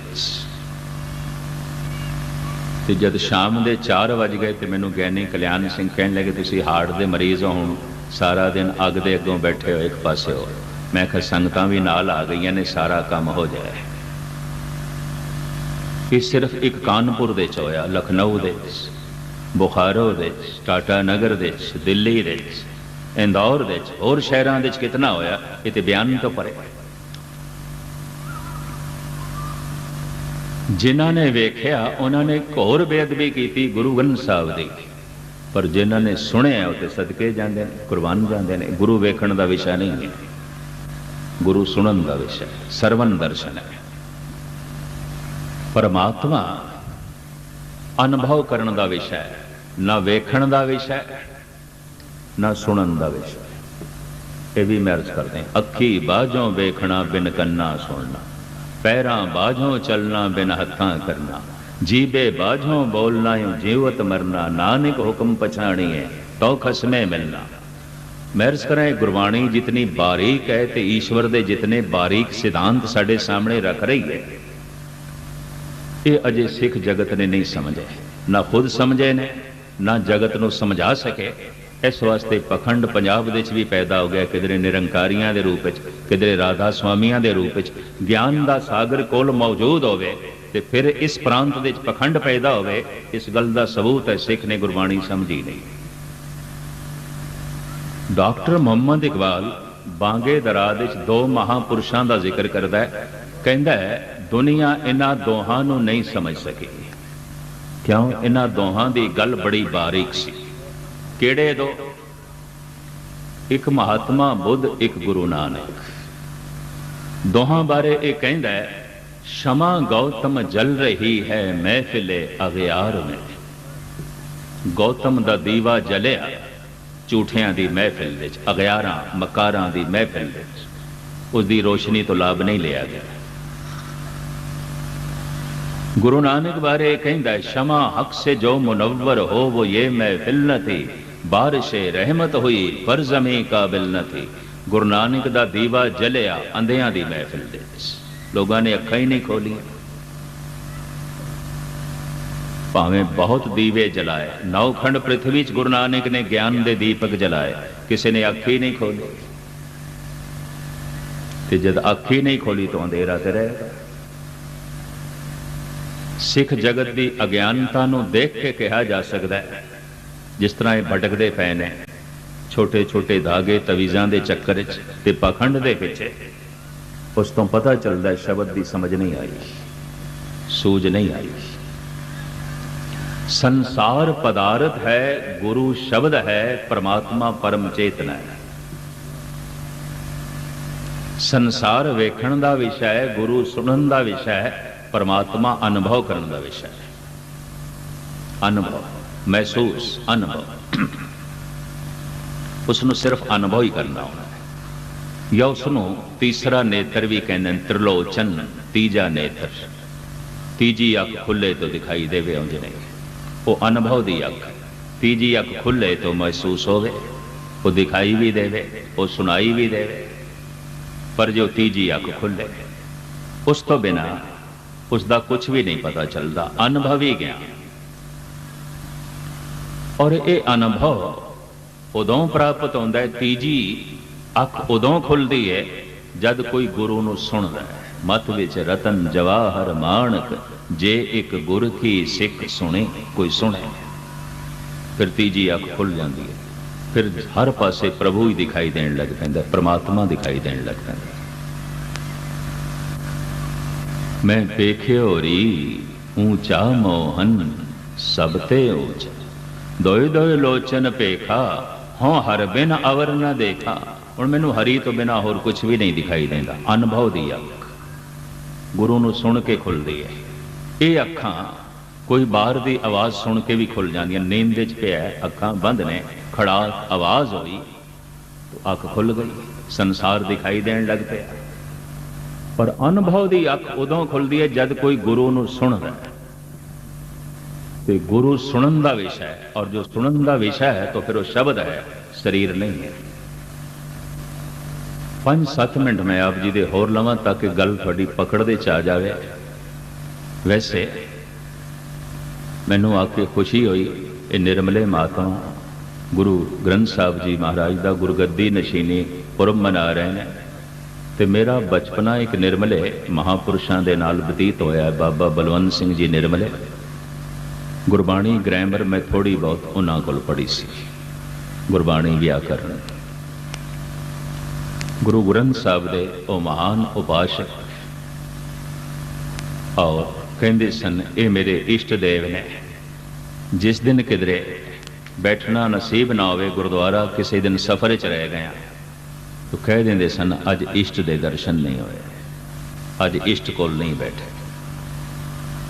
ਤੇ ਜਦ ਸ਼ਾਮ ਦੇ 4 ਵਜ ਗਏ ਤੇ ਮੈਨੂੰ ਗਿਆਨੀ ਕਲਿਆਣ ਸਿੰਘ ਕਹਿਣ ਲੱਗੇ, ਤੁਸੀਂ ਹਾਰਟ ਦੇ ਮਰੀਜ਼ ਹੋ ਹੁਣ। ਸਾਰਾ ਦਿਨ ਅੱਗ ਦੇ ਅੱਗੋਂ ਬੈਠੇ ਹੋ ਇੱਕ ਪਾਸੇ ਹੋ। ਮੈਂ ਕਿਹਾ, ਸੰਗਤਾਂ ਵੀ ਨਾਲ ਆ ਗਈਆਂ ਨੇ, ਸਾਰਾ ਕੰਮ ਹੋ ਜਾਏ ਇਹ ਸਿਰਫ ਇੱਕ ਕਾਨਪੁਰ ਦੇ ਚ ਹੋਇਆ, ਲਖਨਊ ਦੇ ਬੁਖਾਰੋ ਦੇ ਵਿੱਚ ਟਾਟਾ ਨਗਰ ਦੇ ਵਿੱਚ ਦਿੱਲੀ ਦੇ ਵਿੱਚ ਇੰਦੌਰ ਦੇ ਵਿੱਚ ਹੋਰ ਸ਼ਹਿਰਾਂ ਦੇ ਵਿੱਚ ਕਿਤਨਾ ਹੋਇਆ, ਇਹ ਤੇ ਬਿਆਨ ਤੋਂ ਪਰੇ। ਜਿਨ੍ਹਾਂ ਨੇ ਵੇਖਿਆ, ਉਹਨਾਂ ਨੇ ਘੋਰ ਬੇਅਦਬੀ ਕੀਤੀ ਗੁਰੂ ਗ੍ਰੰਥ ਸਾਹਿਬ ਦੀ। ਪਰ ਜਿਨ੍ਹਾਂ ਨੇ ਸੁਣਿਆ, ਉਹ ਤੇ ਸਦਕੇ ਜਾਂਦੇ ਨੇ, ਕੁਰਬਾਨ ਜਾਂਦੇ ਨੇ। ਗੁਰੂ ਵੇਖਣ ਦਾ ਵਿਸ਼ਾ ਨਹੀਂ ਹੈ। ਗੁਰੂ ਸੁਣਨ ਦਾ ਵਿਸ਼ਾ ਹੈ ਸਰਵਨ ਦਰਸ਼ਨ ਹੈ। ਪਰਮਾਤਮਾ ਅਨੁਭਵ ਕਰਨ ਦਾ ਵਿਸ਼ਾ ਹੈ, ਨਾ ਵੇਖਣ ਦਾ ਵਿਸ਼ਾ ਹੈ, ਨਾ ਸੁਣਨ ਦਾ ਵਿਸ਼ਾ ਇਹ ਵੀ ਮੈਂ ਅਰਜ਼ ਕਰਦੇ ਅੱਖੀ ਬਾਝੋਂ ਵੇਖਣਾ, ਬਿਨ ਕੰਨਾ ਸੁਣਨਾ। ਪੈਰਾਂ ਬਾਝੋਂ ਚੱਲਣਾ, ਬਿਨ ਹੱਥਾਂ ਕਰਨਾ। ਜੀਬੇ ਬਾਝੋਂ ਬੋਲਣਾ ਯੋ ਜੀਵਤ ਮਰਨਾ। ਨਾਨਕ ਹੁਕਮ ਪਛਾਣੀਏ ਤੋ ਖਸਮੇ ਮਿਲਣਾ। ਮਹਿਰਜ ਕਰਾਂ ਗੁਰਬਾਣੀ ਜਿਤਨੀ ਬਾਰੀਕ ਹੈ ਤੇ ਈਸ਼ਵਰ ਦੇ ਜਿਤਨੇ ਬਾਰੀਕ ਸਿਧਾਂਤ ਸਾਡੇ ਸਾਹਮਣੇ ਰੱਖ ਰਹੀ ਹੈ, ਇਹ ਅਜੇ ਸਿੱਖ ਜਗਤ ਨੇ ਨਹੀਂ ਸਮਝਿਆ। ਨਾ ਖੁਦ ਸਮਝੇ ਨੇ, ਨਾ ਜਗਤ ਨੂੰ ਸਮਝਾ ਸਕੇ। ਇਸ ਵਾਸਤੇ ਪਖੰਡ ਪੰਜਾਬ ਵਿੱਚ ਵੀ ਪੈਦਾ ਹੋ ਗਿਆ ਕਿਧਰੇ ਨਿਰੰਕਾਰੀਆਂ ਦੇ ਰੂਪ ਵਿੱਚ, ਕਿਧਰੇ ਰਾਧਾ ਸਵਾਮੀਆਂ ਦੇ ਰੂਪ ਵਿੱਚ, ਗਿਆਨ ਦਾ ਸਾਗਰ ਕੋਲ ਮੌਜੂਦ ਹੋਵੇ ਤੇ ਫਿਰ ਇਸ ਪ੍ਰਾਂਤ ਵਿੱਚ ਪਖੰਡ ਪੈਦਾ ਹੋਵੇ, ਇਸ ਗੱਲ ਦਾ ਸਬੂਤ ਹੈ, ਸਿੱਖ ਨੇ ਗੁਰਬਾਣੀ ਸਮਝੀ ਨਹੀਂ। ਡਾਕਟਰ ਮੁਹੰਮਦ ਇਕਬਾਲ ਬਾਂਗੇ ਦਰਾ ਵਿੱਚ ਦੋ ਮਹਾਪੁਰਸ਼ਾਂ ਦਾ ਜ਼ਿਕਰ ਕਰਦਾ ਹੈ, ਕਹਿੰਦਾ ਹੈ, ਦੁਨੀਆ ਇਹਨਾਂ ਦੋਹਾਂ ਨੂੰ ਨਹੀਂ ਸਮਝ ਸਕੀ। ਕਿਉਂ? ਇਹਨਾਂ ਦੋਹਾਂ ਦੀ ਗੱਲ ਬੜੀ ਬਾਰੀਕ ਸੀ। ਕਿਹੜੇ ਦੋ? ਇੱਕ ਮਹਾਤਮਾ ਬੁੱਧ, ਇੱਕ ਗੁਰੂ ਨਾਨਕ। ਦੋਹਾਂ ਬਾਰੇ ਇਹ ਕਹਿੰਦਾ ਹੈ, ਸ਼ਮਾ ਗੌਤਮ ਜਲ ਰਹੀ ਹੈ ਮਹਿਫਿਲੇ ਅਗਿਆਰ ਵਿੱਚ ਗੌਤਮ ਦਾ ਦੀਵਾ ਜਲਿਆ ਝੂਠਿਆਂ ਦੀ ਮਹਿਫਿਲ ਵਿੱਚ, ਅਗਿਆਰਾਂ ਮਕਾਰਾਂ ਦੀ ਮਹਿਫਿਲ ਵਿੱਚ। ਉਸ ਦੀ ਰੋਸ਼ਨੀ ਤੋਂ ਲਾਭ ਨਹੀਂ ਲਿਆ ਗਿਆ। ਗੁਰੂ ਨਾਨਕ ਬਾਰੇ ਇਹ ਕਹਿੰਦਾ ਹੈ, ਸ਼ਮਾ ਹਕ ਸੇ ਜੋ ਮੁਨਵਰ ਹੋ ਉਹ ਇਹ ਮਹਿਫਿਲ ਨ ਥੀ। ਬਾਰਿਸ਼ ਰਹਿਮਤ ਹੋਈ, ਪਰ ਜ਼ਮੀ ਕਾਬਿਲ ਨ ਥੀ। ਗੁਰੂ ਨਾਨਕ ਦਾ ਦੀਵਾ ਜਲਿਆ, ਅੰਧਿਆਂ ਦੀ ਮਹਿਫਿਲ ਦੇ ਵਿੱਚ। ਲੋਕਾਂ ਨੇ ਅੱਖਾਂ ਹੀ ਨਹੀਂ ਖੋਲੀਆਂ। ਭਾਵੇਂ ਬਹੁਤ ਦੀਵੇ ਜਲਾਏ, ਨੌਖੰਡ ਪ੍ਰithvi ਚ ਗੁਰੂ ਨਾਨਕ ਨੇ ਗਿਆਨ ਦੇ ਦੀਪਕ ਜਲਾਏ, ਕਿਸੇ ਨੇ ਅੱਖ ਹੀ ਨਹੀਂ ਖੋਲੀ। ਤੇ ਜਦ ਅੱਖ ਹੀ ਨਹੀਂ ਖੋਲੀ ਤਾਂ ਅੰਧੇਰਾ ਤੇ ਰਹੇਗਾ ਸਿੱਖ ਜਗਤ ਦੀ ਅਗਿਆਨਤਾ ਨੂੰ ਦੇਖ ਕੇ ਕਿਹਾ ਜਾ ਸਕਦਾ ਹੈ ਜਿਸ ਤਰ੍ਹਾਂ ਇਹ ਭਟਕਦੇ ਪਏ ਨੇ। ਛੋਟੇ ਛੋਟੇ ਧਾਗੇ ਤਵੀਜ਼ਾਂ ਦੇ ਚੱਕਰ ਵਿੱਚ ਤੇ ਪਖੰਡ ਦੇ ਪਿੱਛੇ। ਉਸ ਤੋਂ ਪਤਾ ਚੱਲਦਾ ਸ਼ਬਦ ਦੀ ਸਮਝ ਨਹੀਂ ਆਈ। ਸੂਝ ਨਹੀਂ ਆਈ। ਸੰਸਾਰ ਪਦਾਰਥ ਹੈ, ਗੁਰੂ ਸ਼ਬਦ ਹੈ, ਪ੍ਰਮਾਤਮਾ ਪਰਮ ਚੇਤਨਾ ਹੈ। ਸੰਸਾਰ ਵੇਖਣ ਦਾ ਵਿਸ਼ਾ ਹੈ, ਗੁਰੂ ਸੁਣਨ ਦਾ ਵਿਸ਼ਾ ਹੈ, ਪਰਮਾਤਮਾ ਅਨੁਭਵ ਕਰਨ ਦਾ ਵਿਸ਼ਾ ਹੈ। ਅਨੁਭਵ। ਮਹਿਸੂਸ ਅਨੁਭਵ ਉਸ ਨੂੰ ਸਿਰਫ ਅਨੁਭਵ ਹੀ ਕਰਨਾ ਹੁੰਦਾ ਹੈ। ਜਾਂ ਉਸ ਨੂੰ ਤੀਸਰਾ ਨੇਤਰ ਵੀ ਕਹਿੰਦੇ ਨੇ, ਤ੍ਰਿਲੋਚਨ ਤੀਜਾ ਨੇਤਰ। ਤੀਜੀ ਅੱਖ ਖੁੱਲੇ ਤੋਂ ਦਿਖਾਈ ਦੇਵੇ ਉਂਝ ਨਹੀਂ। ਉਹ ਅਨੁਭਵ ਦੀ ਅੱਖ ਤੀਜੀ ਅੱਖ ਖੁੱਲੇ ਤੋਂ ਮਹਿਸੂਸ ਹੋਵੇ, ਉਹ ਦਿਖਾਈ ਵੀ ਦੇਵੇ, ਉਹ ਸੁਣਾਈ ਵੀ ਦੇਵੇ। ਪਰ ਜੋ ਤੀਜੀ ਅੱਖ ਖੁੱਲੇ, ਉਸ ਤੋਂ ਬਿਨਾ ਉਸ ਦਾ ਕੁਝ ਵੀ ਨਹੀਂ ਪਤਾ ਚੱਲਦਾ। ਅਨੁਭਵੀ ਗਿਆਨ। ਔਰ ਇਹ ਅਨੁਭਵ ਉਦੋਂ ਪ੍ਰਾਪਤ ਹੁੰਦਾ ਹੈ, ਤੀਜੀ ਅੱਖ ਉਦੋਂ ਖੁੱਲਦੀ ਹੈ ਜਦ ਕੋਈ ਗੁਰੂ ਨੂੰ ਸੁਣਦਾ ਹੈ। ਮਤ ਵਿੱਚ ਰਤਨ ਜਵਾਹਰ ਮਾਣਕ, ਜੇ ਇੱਕ ਗੁਰ ਕੀ ਸਿੱਖ ਸੁਣੇ, ਕੋਈ ਸੁਣੇ। ਫਿਰ ਤੀਜੀ ਅੱਖ ਖੁੱਲ ਜਾਂਦੀ ਹੈ। ਫਿਰ ਹਰ ਪਾਸੇ ਪ੍ਰਭੂ ਹੀ ਦਿਖਾਈ ਦੇਣ ਲੱਗ ਪੈਂਦਾ, ਪ੍ਰਮਾਤਮਾ ਦਿਖਾਈ ਦੇਣ ਲੱਗ ਪੈਂਦਾ। ਮੈਂ ਵੇਖਿਓ ਰੀ, ਊਚਾ ਮੋਹਨ ਸਭ ਤੇ ਊਚ। ਦੋਇ ਦੋਇ ਲੋਚਨ ਪੇਖਾ ਹਾਂ ਹਰ ਬਿਨ ਅਵਰ ਨ ਦੇਖਾ। ਹੁਣ ਮੈਨੂੰ ਹਰੀ ਤੋਂ ਬਿਨਾ ਹੋਰ ਕੁਝ ਵੀ ਨਹੀਂ ਦਿਖਾਈ ਦਿੰਦਾ, ਅਨੁਭਵ ਦੀ ਅੱਖ। ਗੁਰੂ ਨੂੰ ਸੁਣ ਕੇ ਖੁੱਲਦੀ ਹੈ। ਇਹ ਅੱਖਾਂ ਕੋਈ ਬਾਹਰ ਦੀ ਆਵਾਜ਼ ਸੁਣ ਕੇ ਵੀ ਖੁੱਲ ਜਾਂਦੀਆਂ, ਨੀਂਦ ਵਿੱਚ ਪਿਆ ਅੱਖਾਂ ਬੰਦ ਨੇ ਖੜਾ ਆਵਾਜ਼ ਹੋਈ ਤਾਂ ਅੱਖ ਖੁੱਲ ਗਈ, ਸੰਸਾਰ ਦਿਖਾਈ ਦੇਣ ਲੱਗ ਪਿਆ। ਪਰ ਅਨੁਭਵ ਦੀ ਅੱਖ ਉਦੋਂ ਖੁੱਲਦੀ ਹੈ ਜਦ ਕੋਈ ਗੁਰੂ ਨੂੰ ਸੁਣਦਾ ਹੈ। ਤੇ ਗੁਰੂ ਸੁਣਨ ਦਾ ਵਿਸ਼ਾ ਹੈ। ਔਰ ਜੋ ਸੁਣਨ ਦਾ ਵਿਸ਼ਾ ਹੈ, ਤਾਂ ਫਿਰ ਉਹ ਸ਼ਬਦ ਹੈ, ਸਰੀਰ ਨਹੀਂ ਹੈ। 5-7 ਮਿੰਟ ਮੈਂ ਆਪ ਜੀ ਦੇ ਹੋਰ ਲਵਾਂ ਤਾਂ ਕਿ ਗੱਲ ਤੁਹਾਡੀ ਪਕੜ ਦੇ ਚ ਆ ਜਾਵੇ। ਵੈਸੇ ਮੈਨੂੰ ਆ ਕੇ ਖੁਸ਼ੀ ਹੋਈ, ਇਹ ਨਿਰਮਲੇ ਮਾਤਮਾ ਗੁਰੂ ਗ੍ਰੰਥ ਸਾਹਿਬ ਜੀ ਮਹਾਰਾਜ ਦਾ ਗੁਰਗੱਦੀ ਨਸ਼ੀਨੀ ਪੁਰਬ ਮਨਾ ਰਹੇ ਨੇ। ਤੇ ਮੇਰਾ ਬਚਪਨਾ ਇੱਕ ਨਿਰਮਲੇ ਮਹਾਪੁਰਸ਼ਾਂ ਦੇ ਨਾਲ ਬਤੀਤ ਹੋਇਆ ਹੈ। ਬਾਬਾ ਬਲਵੰਤ ਸਿੰਘ ਜੀ ਨਿਰਮਲੇ। ਗੁਰਬਾਣੀ ਗ੍ਰਾਮਰ ਮੈਂ ਥੋੜੀ ਬਹੁਤ ਉਹਨਾਂ ਕੋਲ ਪੜ੍ਹੀ ਸੀ। ਗੁਰਬਾਣੀ ਵਿਆਕਰਨ। ਗੁਰੂ ਗ੍ਰੰਥ ਸਾਹਿਬ ਦੇ ਉਹ ਮਹਾਨ ਉਪਾਸ਼ਕ ਔਰ ਕਹਿੰਦੇ ਸਨ, ਇਹ ਮੇਰੇ ਇਸ਼ਟ ਦੇਵ ਨੇ। ਜਿਸ ਦਿਨ ਕਿਧਰੇ ਬੈਠਣਾ ਨਸੀਬ ਨਾ ਹੋਵੇ, ਗੁਰਦੁਆਰਾ ਕਿਸੇ ਦਿਨ ਸਫ਼ਰ 'ਚ ਰਹਿ ਗਿਆ। ਤਾਂ ਕਹਿ ਦਿੰਦੇ ਸਨ, ਅੱਜ ਇਸ਼ਟ ਦੇ ਦਰਸ਼ਨ ਨਹੀਂ ਹੋਏ। ਅੱਜ ਇਸ਼ਟ ਕੋਲ ਨਹੀਂ ਬੈਠੇ।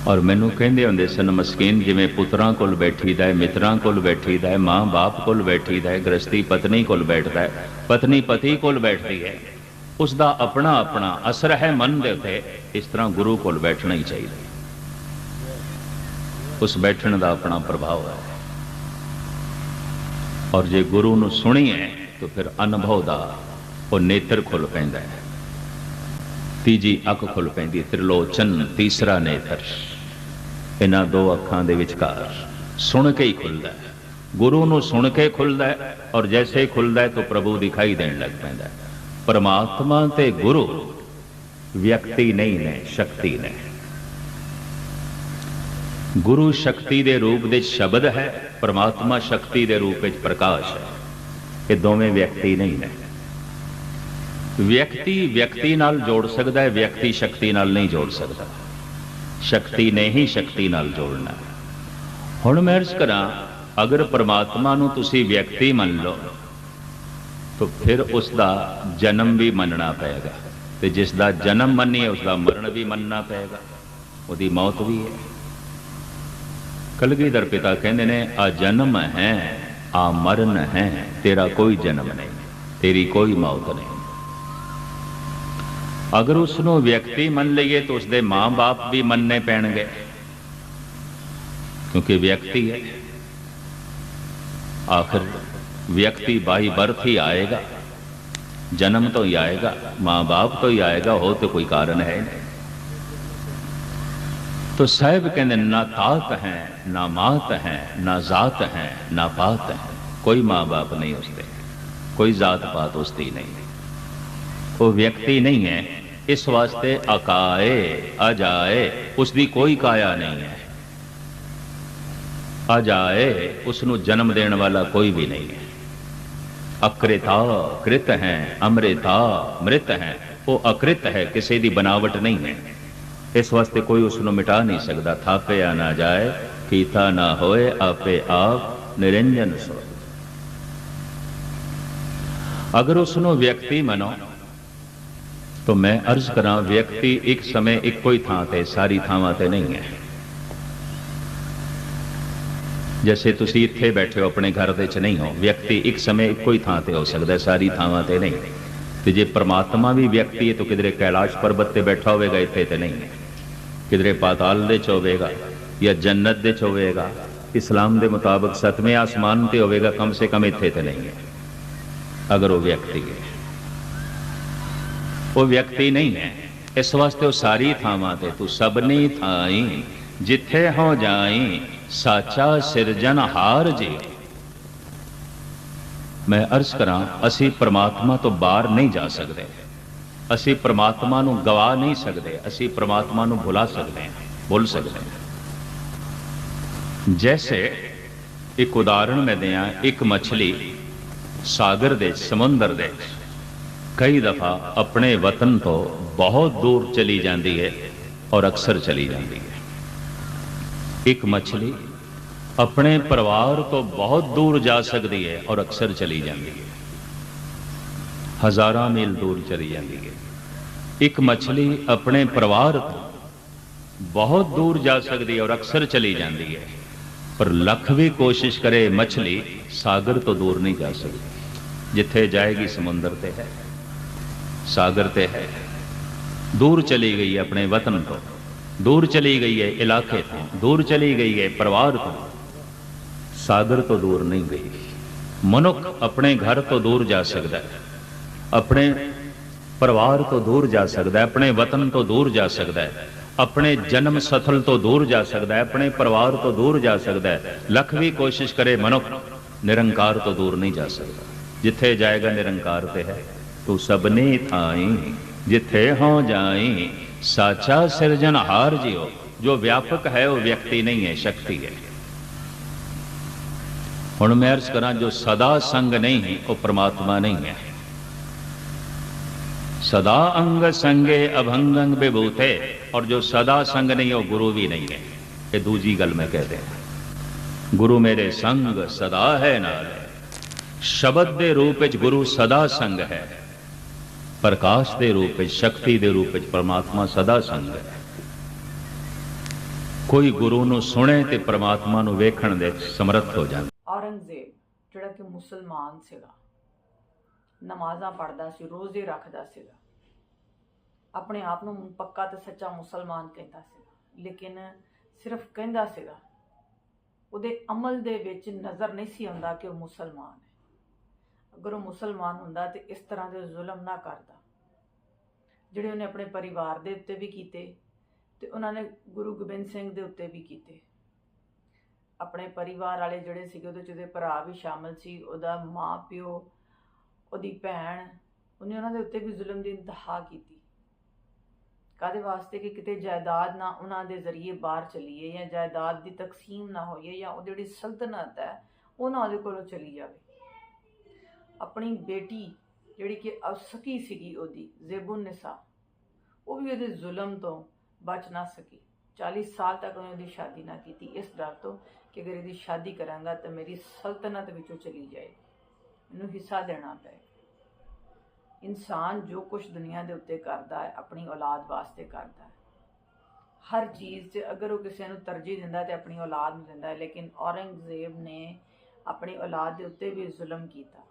ਔਰ ਮੈਨੂੰ ਕਹਿੰਦੇ ਹੁੰਦੇ ਸਨ, ਮਸਕੀਨ ਜਿਵੇਂ ਪੁੱਤਰਾਂ ਕੋਲ ਬੈਠੀਦਾ ਹੈ, ਮਿੱਤਰਾਂ ਕੋਲ ਬੈਠੀਦਾ ਹੈ, ਮਾਂ ਬਾਪ ਕੋਲ ਬੈਠੀਦਾ ਹੈ, ਗ੍ਰਸਤੀ ਪਤਨੀ ਕੋਲ ਬੈਠਦਾ ਹੈ, ਪਤਨੀ ਪਤੀ ਕੋਲ ਬੈਠਦੀ ਹੈ। ਉਸ ਦਾ ਆਪਣਾ ਆਪਣਾ ਅਸਰ ਹੈ ਮਨ ਦੇ ਉੱਤੇ, ਇਸ ਤਰ੍ਹਾਂ ਗੁਰੂ ਕੋਲ ਬੈਠਣਾ ਹੀ ਚਾਹੀਦਾ ਉਸ ਬੈਠਣ ਦਾ ਆਪਣਾ ਪ੍ਰਭਾਵ ਹੈ। ਔਰ ਜੇ ਗੁਰੂ ਨੂੰ ਸੁਣੀਏ, ਤਾਂ ਫਿਰ ਅਨੁਭਵ ਦਾ ਉਹ ਨੇਤਰ ਖੁੱਲ ਪੈਂਦਾ ਹੈ। ਤੀਜੀ ਅੱਖ ਖੁੱਲ ਪੈਂਦੀ ਹੈ, ਤ੍ਰਿਲੋਚਨ ਤੀਸਰਾ ਨੇਤਰ। ਇਹਨਾਂ ਦੋ ਅੱਖਾਂ ਦੇ ਵਿਚਕਾਰ ਸੁਣ ਕੇ ਹੀ ਖੁੱਲਦਾ ਹੈ। ਗੁਰੂ ਨੂੰ ਸੁਣ ਕੇ ਖੁੱਲਦਾ ਹੈ ਔਰ ਜੈਸੇ ਹੀ ਖੁੱਲਦਾ ਹੈ ਤਾਂ ਪ੍ਰਭੂ ਦਿਖਾਈ ਦੇਣ ਲੱਗ ਪੈਂਦਾ ਹੈ। ਪਰਮਾਤਮਾ ਤੇ ਗੁਰੂ ਵਿਅਕਤੀ ਨਹੀਂ ਨੇ, ਸ਼ਕਤੀ ਨੇ। ਗੁਰੂ ਸ਼ਕਤੀ ਦੇ ਰੂਪ ਵਿੱਚ ਸ਼ਬਦ ਹੈ, ਪਰਮਾਤਮਾ ਸ਼ਕਤੀ ਦੇ ਰੂਪ ਵਿੱਚ ਪ੍ਰਕਾਸ਼ ਹੈ। ਇਹ ਦੋਵੇਂ ਵਿਅਕਤੀ ਨਹੀਂ ਨੇ। ਵਿਅਕਤੀ ਵਿਅਕਤੀ ਨਾਲ ਜੋੜ ਸਕਦਾ ਹੈ, ਵਿਅਕਤੀ ਸ਼ਕਤੀ ਨਾਲ ਨਹੀਂ ਜੋੜ ਸਕਦਾ। ਸ਼ਕਤੀ ਨੇ ਹੀ ਸ਼ਕਤੀ ਨਾਲ ਜੋੜਨਾ। ਹੁਣ ਮੈਂ ਅਰਜ਼ ਕਰਾਂ, ਅਗਰ ਪ੍ਰਮਾਤਮਾ ਨੂੰ ਤੁਸੀਂ ਵਿਅਕਤੀ ਮੰਨ ਲਓ, ਤਾਂ ਫਿਰ ਉਸ ਦਾ ਜਨਮ ਵੀ ਮੰਨਣਾ ਪਏਗਾ ਤੇ ਜਿਸ ਦਾ ਜਨਮ ਮੰਨੀਏ ਉਸ ਦਾ ਮਰਨ ਵੀ ਮੰਨਣਾ ਪਏਗਾ। ਉਹਦੀ ਮੌਤ ਵੀ ਹੈ। ਕਲਗੀਧਰ ਪਿਤਾ ਕਹਿੰਦੇ ਨੇ, ਆ ਜਨਮ ਹੈ, ਆ ਮਰਨ ਹੈ, ਤੇਰਾ ਕੋਈ ਜਨਮ ਨਹੀਂ, ਤੇਰੀ ਕੋਈ ਮੌਤ ਨਹੀਂ। ਅਗਰ ਉਸ ਨੂੰ ਵਿਅਕਤੀ ਮੰਨ ਲਈਏ ਤਾਂ ਉਸ ਦੇ ਮਾਂ-ਬਾਪ ਵੀ ਮੰਨਣੇ ਪੈਣਗੇ ਕਿਉਂਕਿ ਵਿਅਕਤੀ ਹੈ ਆਖਰ ਵਿਅਕਤੀ ਬਾਈ ਬਰਥ ਹੀ ਆਏਗਾ ਜਨਮ ਤੋਂ ਹੀ ਆਏਗਾ ਮਾਂ-ਬਾਪ ਤੋਂ ਹੀ ਆਏਗਾ ਹੋ ਤੇ ਕੋਈ ਕਾਰਨ ਹੈ ਨਹੀਂ तो साहब कहते ना तात है ना मात है ना जात है ना पात है कोई माँ बाप नहीं उसके कोई जात पात उसकी नहीं वो व्यक्ति नहीं है ਇਸ ਵਾਸਤੇ ਅਕਾਏ ਅਜਾਏ ਉਸ ਦੀ ਕੋਈ ਕਾਇਆ ਨਹੀਂ ਹੈ। ਅਜਾਏ ਉਸ ਨੂੰ ਜਨਮ ਦੇਣ ਵਾਲਾ ਕੋਈ ਵੀ ਨਹੀਂ ਹੈ। ਅਕ੍ਰਿਤਾ ਕ੍ਰਿਤ ਹੈ, ਅਮ੍ਰਿਤਾ ਮ੍ਰਿਤ ਹੈ, ਉਹ ਅਕ੍ਰਿਤ ਹੈ, ਕਿਸੇ ਦੀ ਬਨਾਵਟ ਨਹੀਂ ਹੈ। ਇਸ ਵਾਸਤੇ ਕੋਈ ਉਸ ਨੂੰ ਮਿਟਾ ਨਹੀਂ ਸਕਦਾ, ਥਾਪਿਆ ਨਾ ਜਾਏ, ਕੀਤਾ ਨਾ ਹੋਏ, ਆਪੇ ਆਪ ਨਿਰੰਜਨ ਸੋ ਅਗਰ ਉਸ ਨੂੰ ਵਿਅਕਤੀ ਮੰਨੋ ਤਾਂ ਮੈਂ ਅਰਜ਼ ਕਰਾਂ ਵਿਅਕਤੀ ਇੱਕ ਸਮੇਂ ਇੱਕੋ ਹੀ ਥਾਂ ਤੇ ਸਾਰੀ ਥਾਵਾਂ ਤੇ ਨਹੀਂ ਹੈ ਜੈਸੇ ਤੁਸੀਂ ਇੱਥੇ ਬੈਠੇ ਹੋ ਆਪਣੇ ਘਰ ਦੇ ਵਿੱਚ ਨਹੀਂ ਹੋ ਵਿਅਕਤੀ ਇੱਕ ਸਮੇਂ ਇੱਕੋ ਹੀ ਥਾਂ ਤੇ ਹੋ ਸਕਦਾ ਹੈ, ਸਾਰੀ ਥਾਵਾਂ ਤੇ ਨਹੀਂ ਤੇ ਜੇ ਪ੍ਰਮਾਤਮਾ ਵੀ ਵਿਅਕਤੀ ਹੈ ਤਾਂ ਕਿਧਰੇ ਕੈਲਾਸ਼ ਪਰਬਤ ਤੇ ਬੈਠਾ ਹੋਵੇਗਾ ਇੱਥੇ ਤੇ ਨਹੀਂ ਹੈ ਕਿਧਰੇ ਪਾਤਾਲ ਦੇ ਚ ਹੋਵੇਗਾ ਜਾਂ ਜੰਨਤ ਦੇ ਚ ਹੋਵੇਗਾ ਇਸਲਾਮ ਦੇ ਮੁਤਾਬਕ ਸਤਵੇਂ ਆਸਮਾਨ ਤੇ ਹੋਵੇਗਾ ਕਮ ਸੇ ਕਮ ਇੱਥੇ ਤੇ ਨਹੀਂ ਹੈ ਅਗਰ ਉਹ ਵਿਅਕਤੀ ਹੈ ਉਹ ਵਿਅਕਤੀ ਨਹੀਂ ਹੈ। ਇਸ ਵਾਸਤੇ ਉਹ ਸਾਰੀ ਥਾਵਾਂ ਤੇ ਤੂੰ ਸਭਨੀ ਥਾਈ। ਜਿੱਥੇ ਹੋ ਜਾਈ, ਸਾਚਾ ਸਿਰਜਣਹਾਰ ਜੀ। ਮੈਂ ਅਰਜ਼ ਕਰਾਂ, ਅਸੀਂ ਪ੍ਰਮਾਤਮਾ ਤੋਂ ਬਾਹਰ ਨਹੀਂ ਜਾ ਸਕਦੇ। ਅਸੀਂ ਪ੍ਰਮਾਤਮਾ ਨੂੰ ਗਵਾ ਨਹੀਂ ਸਕਦੇ, ਅਸੀਂ ਪ੍ਰਮਾਤਮਾ ਨੂੰ ਭੁਲਾ ਸਕਦੇ ਹਾਂ, ਭੁੱਲ ਸਕਦੇ ਹਾਂ। ਜੈਸੇ ਇੱਕ ਉਦਾਹਰਣ ਮੈਂ ਦਿਆਂ, ਇੱਕ ਮੱਛਲੀ ਸਾਗਰ ਦੇ ਸਮੁੰਦਰ ਦੇ ਕਈ ਦਫਾ ਆਪਣੇ ਵਤਨ ਤੋਂ ਬਹੁਤ ਦੂਰ ਚਲੀ ਜਾਂਦੀ ਹੈ ਔਰ ਅਕਸਰ ਚਲੀ ਜਾਂਦੀ ਹੈ ਇੱਕ ਮੱਛਲੀ ਆਪਣੇ ਪਰਿਵਾਰ ਤੋਂ ਬਹੁਤ ਦੂਰ ਜਾ ਸਕਦੀ ਹੈ ਔਰ ਅਕਸਰ ਚਲੀ ਜਾਂਦੀ ਹੈ ਹਜ਼ਾਰਾਂ ਮੀਲ ਦੂਰ ਚਲੀ ਜਾਂਦੀ ਹੈ ਇੱਕ ਮੱਛਲੀ ਆਪਣੇ ਪਰਿਵਾਰ ਤੋਂ ਬਹੁਤ ਦੂਰ ਜਾ ਸਕਦੀ ਹੈ ਔਰ ਅਕਸਰ ਚਲੀ ਜਾਂਦੀ ਹੈ ਪਰ ਲੱਖ ਵੀ ਕੋਸ਼ਿਸ਼ ਕਰੇ ਮੱਛਲੀ ਸਾਗਰ ਤੋਂ ਦੂਰ ਨਹੀਂ ਜਾ ਸਕਦੀ, ਜਿੱਥੇ ਜਾਏਗੀ ਸਮੁੰਦਰ ਤੇ ਹੈ। ਸਾਗਰ ਤੇ ਹੈ ਦੂਰ ਚਲੀ ਗਈ ਹੈ ਆਪਣੇ ਵਤਨ ਤੋਂ ਦੂਰ ਚਲੀ ਗਈ ਹੈ ਇਲਾਕੇ ਤੋਂ ਦੂਰ ਚਲੀ ਗਈ ਹੈ ਪਰਿਵਾਰ ਤੋਂ ਸਾਗਰ ਤੋਂ ਦੂਰ ਨਹੀਂ ਗਈ ਮਨੁੱਖ ਆਪਣੇ ਘਰ ਤੋਂ ਦੂਰ ਜਾ ਸਕਦਾ ਹੈ ਆਪਣੇ ਪਰਿਵਾਰ ਤੋਂ ਦੂਰ ਜਾ ਸਕਦਾ ਹੈ ਆਪਣੇ ਵਤਨ ਤੋਂ ਦੂਰ ਜਾ ਸਕਦਾ ਹੈ ਆਪਣੇ ਜਨਮ ਸਥਲ ਤੋਂ ਦੂਰ ਜਾ ਸਕਦਾ ਹੈ ਆਪਣੇ ਪਰਿਵਾਰ ਤੋਂ ਦੂਰ ਜਾ ਸਕਦਾ ਹੈ ਲੱਖ ਵੀ ਕੋਸ਼ਿਸ਼ ਕਰੇ ਮਨੁੱਖ ਨਿਰੰਕਾਰ ਤੋਂ ਦੂਰ ਨਹੀਂ ਜਾ ਸਕਦਾ ਜਿੱਥੇ ਜਾਏਗਾ ਨਿਰੰਕਾਰ ਤੇ ਹੈ ਤੂੰ ਸਭਨੇ ਥਾਈ, ਜਿੱਥੇ ਹੋ ਜਾਈ। ਸਾਚਾ ਸਿਰਜਣਹਾਰ ਜਿਓ ਜੋ ਵਿਆਪਕ ਹੈ ਉਹ ਵਿਅਕਤੀ ਨਹੀਂ ਹੈ, ਸ਼ਕਤੀ ਹੈ। ਹੁਣ ਮੈਂ ਅਰਜ਼ ਕਰਾਂ, ਜੋ ਸਦਾ ਸੰਗ ਨਹੀਂ, ਉਹ ਪ੍ਰਮਾਤਮਾ ਨਹੀਂ ਹੈ। ਸਦਾ ਅੰਗ ਸੰਗੇ ਅਭੰਗੰਗ ਵਿਭੂਤੇ, ਔਰ ਜੋ ਸਦਾ ਸੰਗ ਨਹੀਂ, ਉਹ ਗੁਰੂ ਵੀ ਨਹੀਂ ਹੈ। ਇਹ ਦੂਜੀ ਗੱਲ ਮੈਂ ਕਹਿ ਕਹਦੇ ਗੁਰੂ ਮੇਰੇ ਸੰਗ ਸਦਾ ਹੈ ਨਾਲ ਸ਼ਬਦ ਦੇ ਰੂਪ ਵਿੱਚ ਗੁਰੂ ਸਦਾ ਸੰਗ ਹੈ। ਪ੍ਰਕਾਸ਼ ਦੇ ਰੂਪ ਵਿੱਚ, ਸ਼ਕਤੀ ਦੇ ਰੂਪ ਵਿੱਚ ਪਰਮਾਤਮਾ ਸਦਾ ਸੰਗ ਹੈ। ਕੋਈ ਗੁਰੂ ਨੂੰ ਸੁਣੇ ਤੇ ਪਰਮਾਤਮਾ ਨੂੰ ਵੇਖਣ ਦੇ ਸਮਰੱਥ ਹੋ ਜਾਂਦਾ। ਔਰੰਗਜ਼ੇਬ, ਜਿਹੜਾ ਕਿ ਮੁਸਲਮਾਨ ਸੀਗਾ, ਨਮਾਜ਼ਾਂ ਪੜਦਾ ਸੀ, ਰੋਜ਼ੇ ਰੱਖਦਾ ਸੀਗਾ, ਆਪਣੇ ਆਪ ਨੂੰ ਪੱਕਾ ਤੇ ਸੱਚਾ ਮੁਸਲਮਾਨ ਕਹਿੰਦਾ ਸੀਗਾ ਲੇਕਿਨ ਸਿਰਫ ਕਹਿੰਦਾ ਸੀਗਾ, ਉਹਦੇ ਅਮਲ ਦੇ ਵਿੱਚ ਨਜ਼ਰ ਨਹੀਂ ਸੀ ਆਉਂਦਾ ਕਿ ਉਹ ਮੁਸਲਮਾਨ ਹੈ। ਅਗਰ ਉਹ ਮੁਸਲਮਾਨ ਹੁੰਦਾ ਤੇ ਇਸ ਤਰ੍ਹਾਂ ਦੇ ਜ਼ੁਲਮ ਨਾ ਕਰਦਾ। ਜਿਹੜੇ ਉਹਨੇ ਆਪਣੇ ਪਰਿਵਾਰ ਦੇ ਉੱਤੇ ਵੀ ਕੀਤੇ ਤੇ ਉਹਨਾਂ ਨੇ ਗੁਰੂ ਗੋਬਿੰਦ ਸਿੰਘ ਦੇ ਉੱਤੇ ਵੀ ਕੀਤੇ। ਆਪਣੇ ਪਰਿਵਾਰ ਵਾਲੇ ਜਿਹੜੇ ਸੀਗੇ, ਉਹਦੇ ਚ ਉਹਦੇ ਭਰਾ ਵੀ ਸ਼ਾਮਲ ਸੀ, ਉਹਦਾ ਮਾਂ ਪਿਓ, ਉਹਦੀ ਭੈਣ, ਉਹਨੇ ਉਹਨਾਂ ਦੇ ਉੱਤੇ ਵੀ ਜ਼ੁਲਮ ਦੀ ਇੰਤਹਾ ਕੀਤੀ। ਕਾਦੇ ਵਾਸਤੇ ਕਿ ਕਿਤੇ ਜਾਇਦਾਦ ਨਾ ਉਹਨਾਂ ਦੇ ਜ਼ਰੀਏ ਬਾਹਰ ਚਲੀਏ ਜਾਂ ਜਾਇਦਾਦ ਦੀ ਤਕਸੀਮ ਨਾ ਹੋਈਏ ਜਾਂ ਉਹ ਜਿਹੜੀ ਸਲਤਨਤ ਹੈ, ਉਹ ਨਾ ਉਹਦੇ ਕੋਲੋਂ ਚਲੀ ਜਾਵੇ। ਆਪਣੀ ਬੇਟੀ ਜਿਹੜੀ ਕਿ ਅਸਕੀ ਸੀਗੀ ਉਹਦੀ, ਜ਼ੇਬੁਨ ਨਿਸਾ, ਉਹ ਵੀ ਉਹਦੇ ਜ਼ੁਲਮ ਤੋਂ ਬਚ ਨਾ ਸਕੀ। 40 ਸਾਲ ਤੱਕ ਉਹਨੇ ਉਹਦੀ ਸ਼ਾਦੀ ਨਾ ਕੀਤੀ। ਇਸ ਡਰ ਤੋਂ ਕਿ ਅਗਰ ਇਹਦੀ ਸ਼ਾਦੀ ਕਰਾਂਗਾ ਤਾਂ ਮੇਰੀ ਸਲਤਨਤ ਵਿੱਚੋਂ ਚਲੀ ਜਾਏ ਮੈਨੂੰ ਹਿੱਸਾ ਦੇਣਾ ਪਏ ਇਨਸਾਨ ਜੋ ਕੁਝ ਦੁਨੀਆ ਦੇ ਉੱਤੇ ਕਰਦਾ ਹੈ, ਆਪਣੀ ਔਲਾਦ ਵਾਸਤੇ ਕਰਦਾ ਹੈ। ਹਰ ਚੀਜ਼ 'ਚ ਅਗਰ ਉਹ ਕਿਸੇ ਨੂੰ ਤਰਜੀਹ ਦਿੰਦਾ ਤੇ ਆਪਣੀ ਔਲਾਦ ਨੂੰ ਦਿੰਦਾ ਲੇਕਿਨ ਔਰੰਗਜ਼ੇਬ ਨੇ ਆਪਣੀ ਔਲਾਦ ਦੇ ਉੱਤੇ ਵੀ ਜ਼ੁਲਮ ਕੀਤਾ।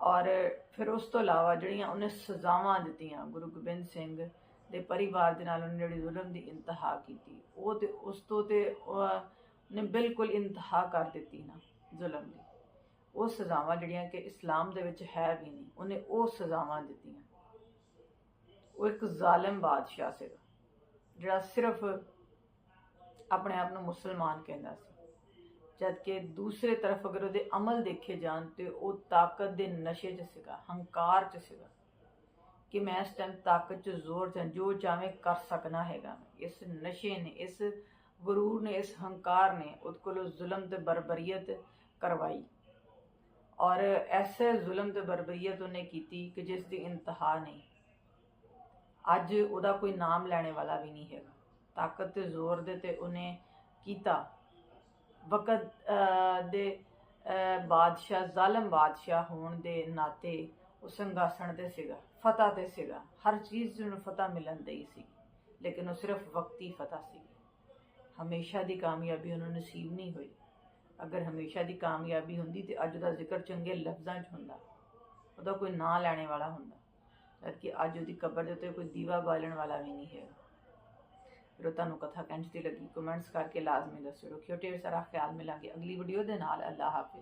ਔਰ ਫਿਰ ਉਸ ਤੋਂ ਇਲਾਵਾ ਜਿਹੜੀਆਂ ਉਹਨੇ ਸਜ਼ਾਵਾਂ ਦਿੱਤੀਆਂ ਗੁਰੂ ਗੋਬਿੰਦ ਸਿੰਘ ਦੇ ਪਰਿਵਾਰ ਦੇ ਨਾਲ ਉਹਨੇ ਜਿਹੜੀ ਜ਼ੁਲਮ ਦੀ ਇੰਤਹਾ ਕੀਤੀ, ਉਹ ਤੇ ਉਸ ਤੋਂ ਤੇ ਉਹਨੇ ਬਿਲਕੁਲ ਇੰਤਹਾ ਕਰ ਦਿੱਤੀ ਨਾ ਜ਼ੁਲਮ ਦੀ। ਉਹ ਸਜ਼ਾਵਾਂ ਜਿਹੜੀਆਂ ਕਿ ਇਸਲਾਮ ਦੇ ਵਿੱਚ ਹੈ ਵੀ ਨਹੀਂ, ਉਹਨੇ ਉਹ ਸਜ਼ਾਵਾਂ ਦਿੱਤੀਆਂ। ਉਹ ਇੱਕ ਜ਼ਾਲਮ ਬਾਦਸ਼ਾਹ ਸੀਗਾ, ਜਿਹੜਾ ਸਿਰਫ ਆਪਣੇ ਆਪ ਨੂੰ ਮੁਸਲਮਾਨ ਕਹਿੰਦਾ ਸੀ। ਜਦ ਕਿ ਦੂਸਰੇ ਤਰਫ ਅਗਰ ਉਹਦੇ ਅਮਲ ਦੇਖੇ ਜਾਣ ਤੇ ਉਹ ਤਾਕਤ ਦੇ ਨਸ਼ੇ 'ਚ ਸੀਗਾ, ਹੰਕਾਰ 'ਚ ਸੀਗਾ ਕਿ ਮੈਂ ਇਸ ਟਾਈਮ ਤਾਕਤ 'ਚ ਜ਼ੋਰ 'ਚ ਜੋ ਚਾਹਵੇਂ ਕਰ ਸਕਣਾ ਹੈਗਾ। ਇਸ ਨਸ਼ੇ ਨੇ, ਇਸ ਗਰੂਰ ਨੇ, ਇਸ ਹੰਕਾਰ ਨੇ ਉਹਦੇ ਕੋਲੋਂ ਜ਼ੁਲਮ ਤੇ ਬਰਬਰੀਅਤ ਕਰਵਾਈ। ਔਰ ਐਸੇ ਜ਼ੁਲਮ ਤੇ ਬਰਬਰੀਅਤ ਉਹਨੇ ਕੀਤੀ ਕਿ ਜਿਸ ਦੀ ਇੰਤਹਾ ਨਹੀਂ। ਅੱਜ ਉਹਦਾ ਕੋਈ ਨਾਮ ਲੈਣੇ ਵਾਲਾ ਵੀ ਨਹੀਂ ਹੈਗਾ। ਤਾਕਤ ਤੇ ਜ਼ੋਰ ਦੇ ਤੇ ਉਹਨੇ ਕੀਤਾ। ਵਕਤ ਦੇ ਬਾਦਸ਼ਾਹ, ਜ਼ਾਲਮ ਬਾਦਸ਼ਾਹ ਹੋਣ ਦੇ ਨਾਤੇ ਉਹ ਸੰਗਾਸਣ ਤੇ ਸੀਗਾ, ਫਤਹ ਤੇ ਸੀਗਾ। ਹਰ ਚੀਜ਼ ਨੂੰ ਫਤਹ ਮਿਲਣ ਦੀ ਸੀ, ਲੇਕਿਨ ਉਹ ਸਿਰਫ ਵਕਤੀ ਫਤਹ ਸੀ। ਹਮੇਸ਼ਾ ਦੀ ਕਾਮਯਾਬੀ ਉਹਨੂੰ ਨਸੀਬ ਨਹੀਂ ਹੋਈ। ਅਗਰ ਹਮੇਸ਼ਾ ਦੀ ਕਾਮਯਾਬੀ ਹੁੰਦੀ ਤੇ ਅੱਜ ਦਾ ਜ਼ਿਕਰ ਚੰਗੇ ਲਫ਼ਜ਼ਾਂ 'ਚ ਹੁੰਦਾ। ਉਹਦਾ ਕੋਈ ਨਾਂ ਲੈਣੇ ਵਾਲਾ ਹੁੰਦਾ। ਜਦਕਿ ਅੱਜ ਉਹਦੀ ਕਬਰ ਦੇ ਉੱਤੇ ਕੋਈ ਦੀਵਾ ਬਾਲਣ ਵਾਲਾ ਵੀ ਨਹੀਂ ਹੈ ਫਿਰ ਤੁਹਾਨੂੰ ਕਥਾ ਕੰਚ ਦੀ ਲੱਗੀ ਕਮੈਂਟਸ ਕਰਕੇ ਲਾਜ਼ਮੀ ਦੱਸਿਓ, ਰੱਖਿਓ, ਢੇਰ ਸਾਰਾ ਖਿਆਲ ਮਿਲਾਂਗੇ ਅਗਲੀ ਵੀਡੀਓ ਦੇ ਨਾਲ ਅੱਲਾ ਹਾਫਿਜ਼।